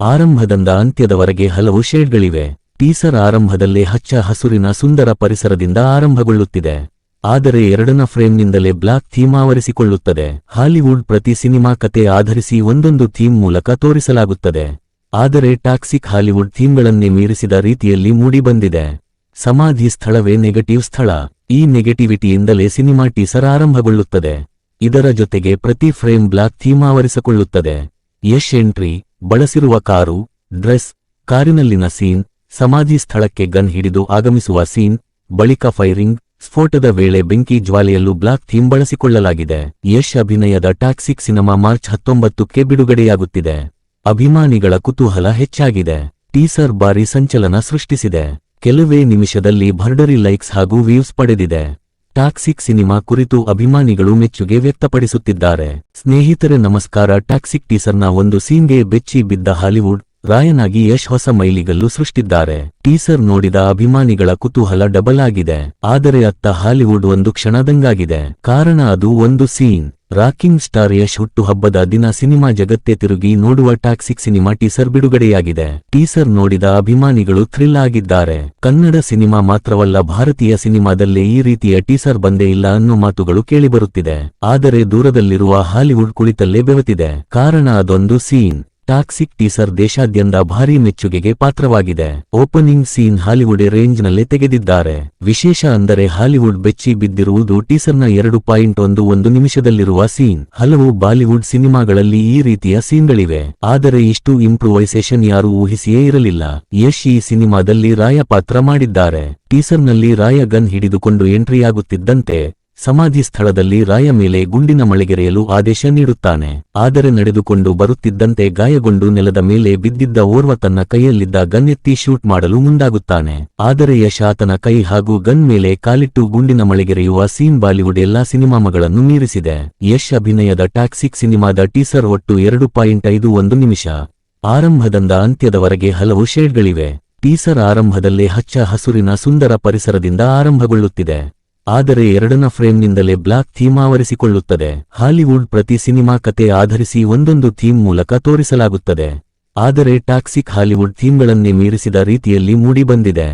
S1: ಆರಂಭದಿಂದ ಅಂತ್ಯದವರೆಗೆ ಹಲವು ಶೇಡ್ಗಳಿವೆ. ಟೀಸರ್ ಆರಂಭದಲ್ಲೇ ಹಚ್ಚ ಹಸುರಿನ ಸುಂದರ ಪರಿಸರದಿಂದ ಆರಂಭಗೊಳ್ಳುತ್ತಿದೆ. ಆದರೆ ಎರಡನ ಫ್ರೇಮ್ನಿಂದಲೇ ಬ್ಲಾಕ್ ಥೀಮ್ ಆವರಿಸಿಕೊಳ್ಳುತ್ತದೆ. ಹಾಲಿವುಡ್ ಪ್ರತಿ ಸಿನಿಮಾ ಕತೆ ಆಧರಿಸಿ ಒಂದೊಂದು ಥೀಮ್ ಮೂಲಕ ತೋರಿಸಲಾಗುತ್ತದೆ. ಆದರೆ ಟಾಕ್ಸಿಕ್ ಹಾಲಿವುಡ್ ಥೀಮ್ಗಳನ್ನೇ ಮೀರಿಸಿದ ರೀತಿಯಲ್ಲಿ ಮೂಡಿಬಂದಿದೆ. ಸಮಾಧಿ ಸ್ಥಳವೇ ನೆಗೆಟಿವ್ ಸ್ಥಳ. ಈ ನೆಗೆಟಿವಿಟಿಯಿಂದಲೇ ಸಿನಿಮಾ ಟೀಸರ್ ಆರಂಭಗೊಳ್ಳುತ್ತದೆ. ಇದರ ಜೊತೆಗೆ ಪ್ರತಿ ಫ್ರೇಮ್ ಬ್ಲಾಕ್ ಥೀಮ್ ಆವರಿಸಿಕೊಳ್ಳುತ್ತದೆ. ಯಶ್ ಎಂಟ್ರಿ, ಬಳಸಿರುವ ಕಾರು, ಡ್ರೆಸ್, ಕಾರಿನಲ್ಲಿನ ಸೀನ್, ಸಮಾಧಿ ಸ್ಥಳಕ್ಕೆ ಗನ್ ಹಿಡಿದು ಆಗಮಿಸುವ ಸೀನ್, ಬಳಿಕ ಫೈರಿಂಗ್ ಸ್ಫೋಟದ ವೇಳೆ ಬೆಂಕಿ ಜ್ವಾಲೆಯಲ್ಲೂ ಬ್ಲಾಕ್ ಥೀಮ್ ಬಳಸಿಕೊಳ್ಳಲಾಗಿದೆ. ಯಶ್ ಅಭಿನಯದ ಟಾಕ್ಸಿಕ್ ಸಿನಿಮಾ ಮಾರ್ಚ್ ಹತ್ತೊಂಬತ್ತಕ್ಕೆ ಬಿಡುಗಡೆಯಾಗುತ್ತಿದೆ. ಅಭಿಮಾನಿಗಳ ಕುತೂಹಲ ಹೆಚ್ಚಾಗಿದೆ. ಟೀಸರ್ ಬಾರಿ ಸಂಚಲನ ಸೃಷ್ಟಿಸಿದೆ. ಕೆಲವೇ ನಿಮಿಷದಲ್ಲಿ ಭರ್ಡರಿ ಲೈಕ್ಸ್ ಹಾಗೂ ವ್ಯೂಸ್ ಪಡೆದಿದೆ. ಟಾಕ್ಸಿಕ್ ಸಿನಿಮಾ ಕುರಿತು ಅಭಿಮಾನಿಗಳು ಮೆಚ್ಚುಗೆ ವ್ಯಕ್ತಪಡಿಸುತ್ತಿದ್ದಾರೆ. ಸ್ನೇಹಿತರೆ ನಮಸ್ಕಾರ, ಟಾಕ್ಸಿಕ್ ಟೀಸರ್ನ ಒಂದು ಸೀನ್ಗೆ ಬೆಚ್ಚಿ ಬಿದ್ದ ಹಾಲಿವುಡ್ ರಾಯನಾಗಿ ಯಶ್ ಹೊಸ ಮೈಲಿಗಲ್ಲು ಸೃಷ್ಟಿದ್ದಾರೆ. ಟೀಸರ್ ನೋಡಿದ ಅಭಿಮಾನಿಗಳ ಕುತೂಹಲ ಡಬಲ್ ಆಗಿದೆ. ಆದರೆ ಅತ್ತ ಹಾಲಿವುಡ್ ಒಂದು ಕ್ಷಣದಂಗಾಗಿದೆ. ಕಾರಣ ಅದು ಒಂದು ಸೀನ್. ರಾಕಿಂಗ್ ಸ್ಟಾರ್ ಯಶ್ ಹುಟ್ಟುಹಬ್ಬದ ದಿನ ಸಿನಿಮಾ ಜಗತ್ತೇ ತಿರುಗಿ ನೋಡುವ ಟಾಕ್ಸಿಕ್ ಸಿನಿಮಾ ಟೀಸರ್ ಬಿಡುಗಡೆಯಾಗಿದೆ. ಟೀಸರ್ ನೋಡಿದ ಅಭಿಮಾನಿಗಳು ಥ್ರಿಲ್ ಆಗಿದ್ದಾರೆ. ಕನ್ನಡ ಸಿನಿಮಾ ಮಾತ್ರವಲ್ಲ, ಭಾರತೀಯ ಸಿನಿಮಾದಲ್ಲೇ ಈ ರೀತಿಯ ಟೀಸರ್ ಬಂದೇ ಇಲ್ಲ ಅನ್ನೋ ಮಾತುಗಳು ಕೇಳಿಬರುತ್ತಿದೆ. ಆದರೆ ದೂರದಲ್ಲಿರುವ ಹಾಲಿವುಡ್ ಕುಳಿತಲ್ಲೇ ಬೆವತಿದೆ. ಕಾರಣ ಅದೊಂದು ಸೀನ್. ಟಾಕ್ಸಿಕ್ ಟೀಸರ್ ದೇಶಾದ್ಯಂತ ಭಾರೀ ಮೆಚ್ಚುಗೆಗೆ ಪಾತ್ರವಾಗಿದೆ. ಓಪನಿಂಗ್ ಸೀನ್ ಹಾಲಿವುಡ್ ರೇಂಜ್ನಲ್ಲೇ ತೆಗೆದಿದ್ದಾರೆ. ವಿಶೇಷ ಅಂದರೆ ಹಾಲಿವುಡ್ ಬೆಚ್ಚಿ ಬಿದ್ದಿರುವುದು ಟೀಸರ್ನ ಎರಡು ಪಾಯಿಂಟ್ ಒಂದು ಒಂದು ನಿಮಿಷದಲ್ಲಿರುವ ಸೀನ್. ಹಲವು ಬಾಲಿವುಡ್ ಸಿನಿಮಾಗಳಲ್ಲಿ ಈ ರೀತಿಯ ಸೀನ್ಗಳಿವೆ. ಆದರೆ ಇಷ್ಟು ಇಂಪ್ರೂವೈಸೇಷನ್ ಯಾರೂ ಊಹಿಸಿಯೇ ಇರಲಿಲ್ಲ. ಯಶ್ ಈ ಸಿನಿಮಾದಲ್ಲಿ ರಾಯ ಪಾತ್ರ ಮಾಡಿದ್ದಾರೆ. ಟೀಸರ್ನಲ್ಲಿ ರಾಯ ಗನ್ ಹಿಡಿದುಕೊಂಡು ಎಂಟ್ರಿಯಾಗುತ್ತಿದ್ದಂತೆ ಸಮಾಧಿ ಸ್ಥಳದಲ್ಲಿ ರಾಯ ಮೇಲೆ ಗುಂಡಿನ ಮಳೆಗೆರೆಯಲು ಆದೇಶ ನೀಡುತ್ತಾನೆ. ಆದರೆ ನಡೆದುಕೊಂಡು ಬರುತ್ತಿದ್ದಂತೆ ಗಾಯಗೊಂಡು ನೆಲದ ಮೇಲೆ ಬಿದ್ದಿದ್ದ ಓರ್ವ ತನ್ನ ಕೈಯಲ್ಲಿದ್ದ ಗನ್ ಎತ್ತಿ ಶೂಟ್ ಮಾಡಲು ಮುಂದಾಗುತ್ತಾನೆ. ಆದರೆ ಯಶ್ ಆತನ ಕೈ ಹಾಗೂ ಗನ್ ಮೇಲೆ ಕಾಲಿಟ್ಟು ಗುಂಡಿನ ಮಳೆಗೆರೆಯುವ ಸೀನ್ ಬಾಲಿವುಡ್ ಎಲ್ಲಾ ಸಿನಿಮಾಗಳನ್ನು ಮೀರಿಸಿದೆ. ಯಶ್ ಅಭಿನಯದ ಟಾಕ್ಸಿಕ್ ಸಿನಿಮಾದ ಟೀಸರ್ ಒಟ್ಟು ಎರಡು ಪಾಯಿಂಟ್ ಐದು ಒಂದು ನಿಮಿಷ. ಆರಂಭದಿಂದ ಅಂತ್ಯದವರೆಗೆ ಹಲವು ಶೇಡ್ಗಳಿವೆ. ಟೀಸರ್ ಆರಂಭದಲ್ಲೇ ಹಚ್ಚ ಹಸುರಿನ ಸುಂದರ ಪರಿಸರದಿಂದ ಆರಂಭಗೊಳ್ಳುತ್ತಿದೆ. ಆದರೆ ಎರಡನ ಫ್ರೇಮ್ನಿಂದಲೇ ಬ್ಲಾಕ್ ಥೀಮ್ ಆವರಿಸಿಕೊಳ್ಳುತ್ತದೆ. ಹಾಲಿವುಡ್ ಪ್ರತಿ ಸಿನಿಮಾ ಕತೆ ಆಧರಿಸಿ ಒಂದೊಂದು ಥೀಮ್ ಮೂಲಕ ತೋರಿಸಲಾಗುತ್ತದೆ. ಆದರೆ ಟಾಕ್ಸಿಕ್ ಹಾಲಿವುಡ್ ಥೀಮ್ಗಳನ್ನೇ ಮೀರಿಸಿದ ರೀತಿಯಲ್ಲಿ ಮೂಡಿಬಂದಿದೆ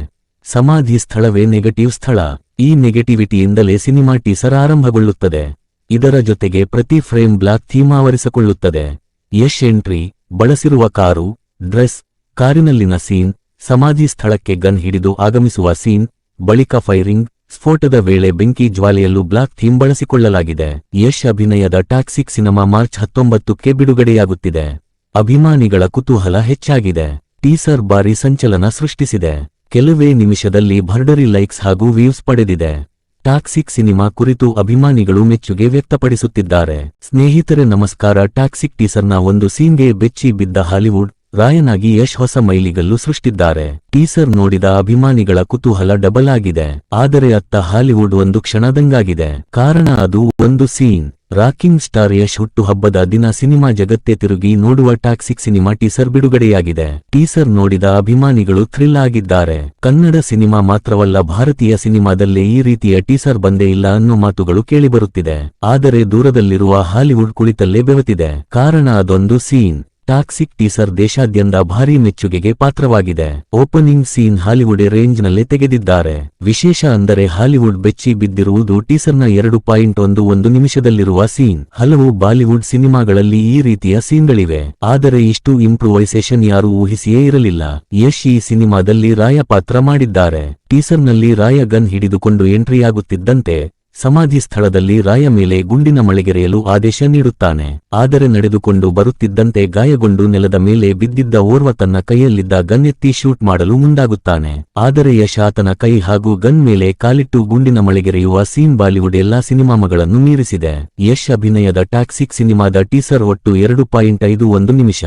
S1: ಸಮಾಧಿ ಸ್ಥಳವೇ ನೆಗೆಟಿವ್ ಸ್ಥಳ. ಈ ನೆಗೆಟಿವಿಟಿಯಿಂದಲೇ ಸಿನಿಮಾ ಟೀಸರ್ ಆರಂಭಗೊಳ್ಳುತ್ತದೆ. ಇದರ ಜೊತೆಗೆ ಪ್ರತಿ ಫ್ರೇಮ್ ಬ್ಲಾಕ್ ಥೀಮ್ ಆವರಿಸಿಕೊಳ್ಳುತ್ತದೆ. ಯಶ್ ಎಂಟ್ರಿ, ಬಳಸಿರುವ ಕಾರು, ಡ್ರೆಸ್, ಕಾರಿನಲ್ಲಿನ ಸೀನ್, ಸಮಾಧಿ ಸ್ಥಳಕ್ಕೆ ಗನ್ ಹಿಡಿದು ಆಗಮಿಸುವ ಸೀನ್, ಬಳಿಕ ಫೈರಿಂಗ್ ಸ್ಫೋಟದ ವೇಳೆ ಬೆಂಕಿ ಜ್ವಾಲೆಯಲ್ಲೂ ಬ್ಲಾಕ್ ಥೀಮ್ ಬಳಸಿಕೊಳ್ಳಲಾಗಿದೆ. ಯಶ್ ಅಭಿನಯದ ಟಾಕ್ಸಿಕ್ ಸಿನಿಮಾ ಮಾರ್ಚ್ ಹತ್ತೊಂಬತ್ತಕ್ಕೆ ಬಿಡುಗಡೆಯಾಗುತ್ತಿದೆ. ಅಭಿಮಾನಿಗಳ ಕುತೂಹಲ ಹೆಚ್ಚಾಗಿದೆ. ಟೀಸರ್ ಬಾರಿ ಸಂಚಲನ ಸೃಷ್ಟಿಸಿದೆ. ಕೆಲವೇ ನಿಮಿಷದಲ್ಲಿ ಭರ್ಡರಿ ಲೈಕ್ಸ್ ಹಾಗೂ ವ್ಯೂಸ್ ಪಡೆದಿದೆ. ಟಾಕ್ಸಿಕ್ ಸಿನಿಮಾ ಕುರಿತು ಅಭಿಮಾನಿಗಳು ಮೆಚ್ಚುಗೆ ವ್ಯಕ್ತಪಡಿಸುತ್ತಿದ್ದಾರೆ. ಸ್ನೇಹಿತರೆ, ನಮಸ್ಕಾರ. ಟಾಕ್ಸಿಕ್ ಟೀಸರ್ನ ಒಂದು ಸೀನ್ಗೆ ಬೆಚ್ಚಿ ಬಿದ್ದ ಹಾಲಿವುಡ್ ರಾಯನಾಗಿ ಯಶ್ ಹೊಸ ಮೈಲಿಗಲ್ಲು ಸೃಷ್ಟಿದ್ದಾರೆ. ಟೀಸರ್ ನೋಡಿದ ಅಭಿಮಾನಿಗಳ ಕುತೂಹಲ ಡಬಲ್ ಆಗಿದೆ. ಆದರೆ ಅತ್ತ ಹಾಲಿವುಡ್ ಒಂದು ಕ್ಷಣದಂಗಾಗಿದೆ. ಕಾರಣ ಅದು ಒಂದು ಸೀನ್. ರಾಕಿಂಗ್ ಸ್ಟಾರ್ ಯಶ್ ಹುಟ್ಟುಹಬ್ಬದ ದಿನ ಸಿನಿಮಾ ಜಗತ್ತೇ ತಿರುಗಿ ನೋಡುವ ಟಾಕ್ಸಿಕ್ ಸಿನಿಮಾ ಟೀಸರ್ ಬಿಡುಗಡೆಯಾಗಿದೆ. ಟೀಸರ್ ನೋಡಿದ ಅಭಿಮಾನಿಗಳು ಥ್ರಿಲ್ ಆಗಿದ್ದಾರೆ. ಕನ್ನಡ ಸಿನಿಮಾ ಮಾತ್ರವಲ್ಲ, ಭಾರತೀಯ ಸಿನಿಮಾದಲ್ಲೇ ಈ ರೀತಿಯ ಟೀಸರ್ ಬಂದೇ ಇಲ್ಲ ಅನ್ನೋ ಮಾತುಗಳು ಕೇಳಿಬರುತ್ತಿದೆ. ಆದರೆ ದೂರದಲ್ಲಿರುವ ಹಾಲಿವುಡ್ ಕುಳಿತಲ್ಲೇ ಬೆವತಿದೆ. ಕಾರಣ ಅದೊಂದು ಸೀನ್. ಟಾಕ್ಸಿಕ್ ಟೀಸರ್ ದೇಶಾದ್ಯಂತ ಭಾರೀ ಮೆಚ್ಚುಗೆಗೆ ಪಾತ್ರವಾಗಿದೆ. ಓಪನಿಂಗ್ ಸೀನ್ ಹಾಲಿವುಡ್ ರೇಂಜ್ನಲ್ಲಿ ತೆಗೆದಿದ್ದಾರೆ. ವಿಶೇಷ ಅಂದರೆ ಹಾಲಿವುಡ್ ಬೆಚ್ಚಿ ಬಿದ್ದಿರುವುದು ಟೀಸರ್ನ ಎರಡು ಪಾಯಿಂಟ್ ಒಂದು ಒಂದು ನಿಮಿಷದಲ್ಲಿರುವ ಸೀನ್. ಹಲವು ಬಾಲಿವುಡ್ ಸಿನಿಮಾಗಳಲ್ಲಿ ಈ ರೀತಿಯ ಸೀನ್ಗಳಿವೆ. ಆದರೆ ಇಷ್ಟು ಇಂಪ್ರೂವೈಸೇಷನ್ ಯಾರೂ ಊಹಿಸಿಯೇ ಇರಲಿಲ್ಲ. ಯಶ್ ಈ ಸಿನಿಮಾದಲ್ಲಿ ರಾಯ ಪಾತ್ರ ಮಾಡಿದ್ದಾರೆ. ಟೀಸರ್ನಲ್ಲಿ ರಾಯ ಗನ್ ಹಿಡಿದುಕೊಂಡು ಎಂಟ್ರಿಯಾಗುತ್ತಿದ್ದಂತೆ ಸಮಾಧಿ ಸ್ಥಳದಲ್ಲಿ ರಾಯ ಮೇಲೆ ಗುಂಡಿನ ಮಳೆಗೆರೆಯಲು ಆದೇಶ ನೀಡುತ್ತಾನೆ. ಆದರೆ ನಡೆದುಕೊಂಡು ಬರುತ್ತಿದ್ದಂತೆ ಗಾಯಗೊಂಡು ನೆಲದ ಮೇಲೆ ಬಿದ್ದಿದ್ದ ಓರ್ವ ತನ್ನ ಕೈಯಲ್ಲಿದ್ದ ಗನ್ ಎತ್ತಿ ಶೂಟ್ ಮಾಡಲು ಮುಂದಾಗುತ್ತಾನೆ. ಆದರೆ ಯಶ ಆತನ ಕೈ ಹಾಗೂ ಗನ್ ಮೇಲೆ ಕಾಲಿಟ್ಟು ಗುಂಡಿನ ಮಳೆಗೆರೆಯುವ ಸೀನ್ ಬಾಲಿವುಡ್ ಎಲ್ಲಾ ಸಿನಿಮಾಗಳನ್ನು ಮೀರಿಸಿದೆ. ಯಶ್ ಅಭಿನಯದ ಟಾಕ್ಸಿಕ್ ಸಿನಿಮಾದ ಟೀಸರ್ ಒಟ್ಟು ಎರಡು ಪಾಯಿಂಟ್ ಐದು ಒಂದು ನಿಮಿಷ.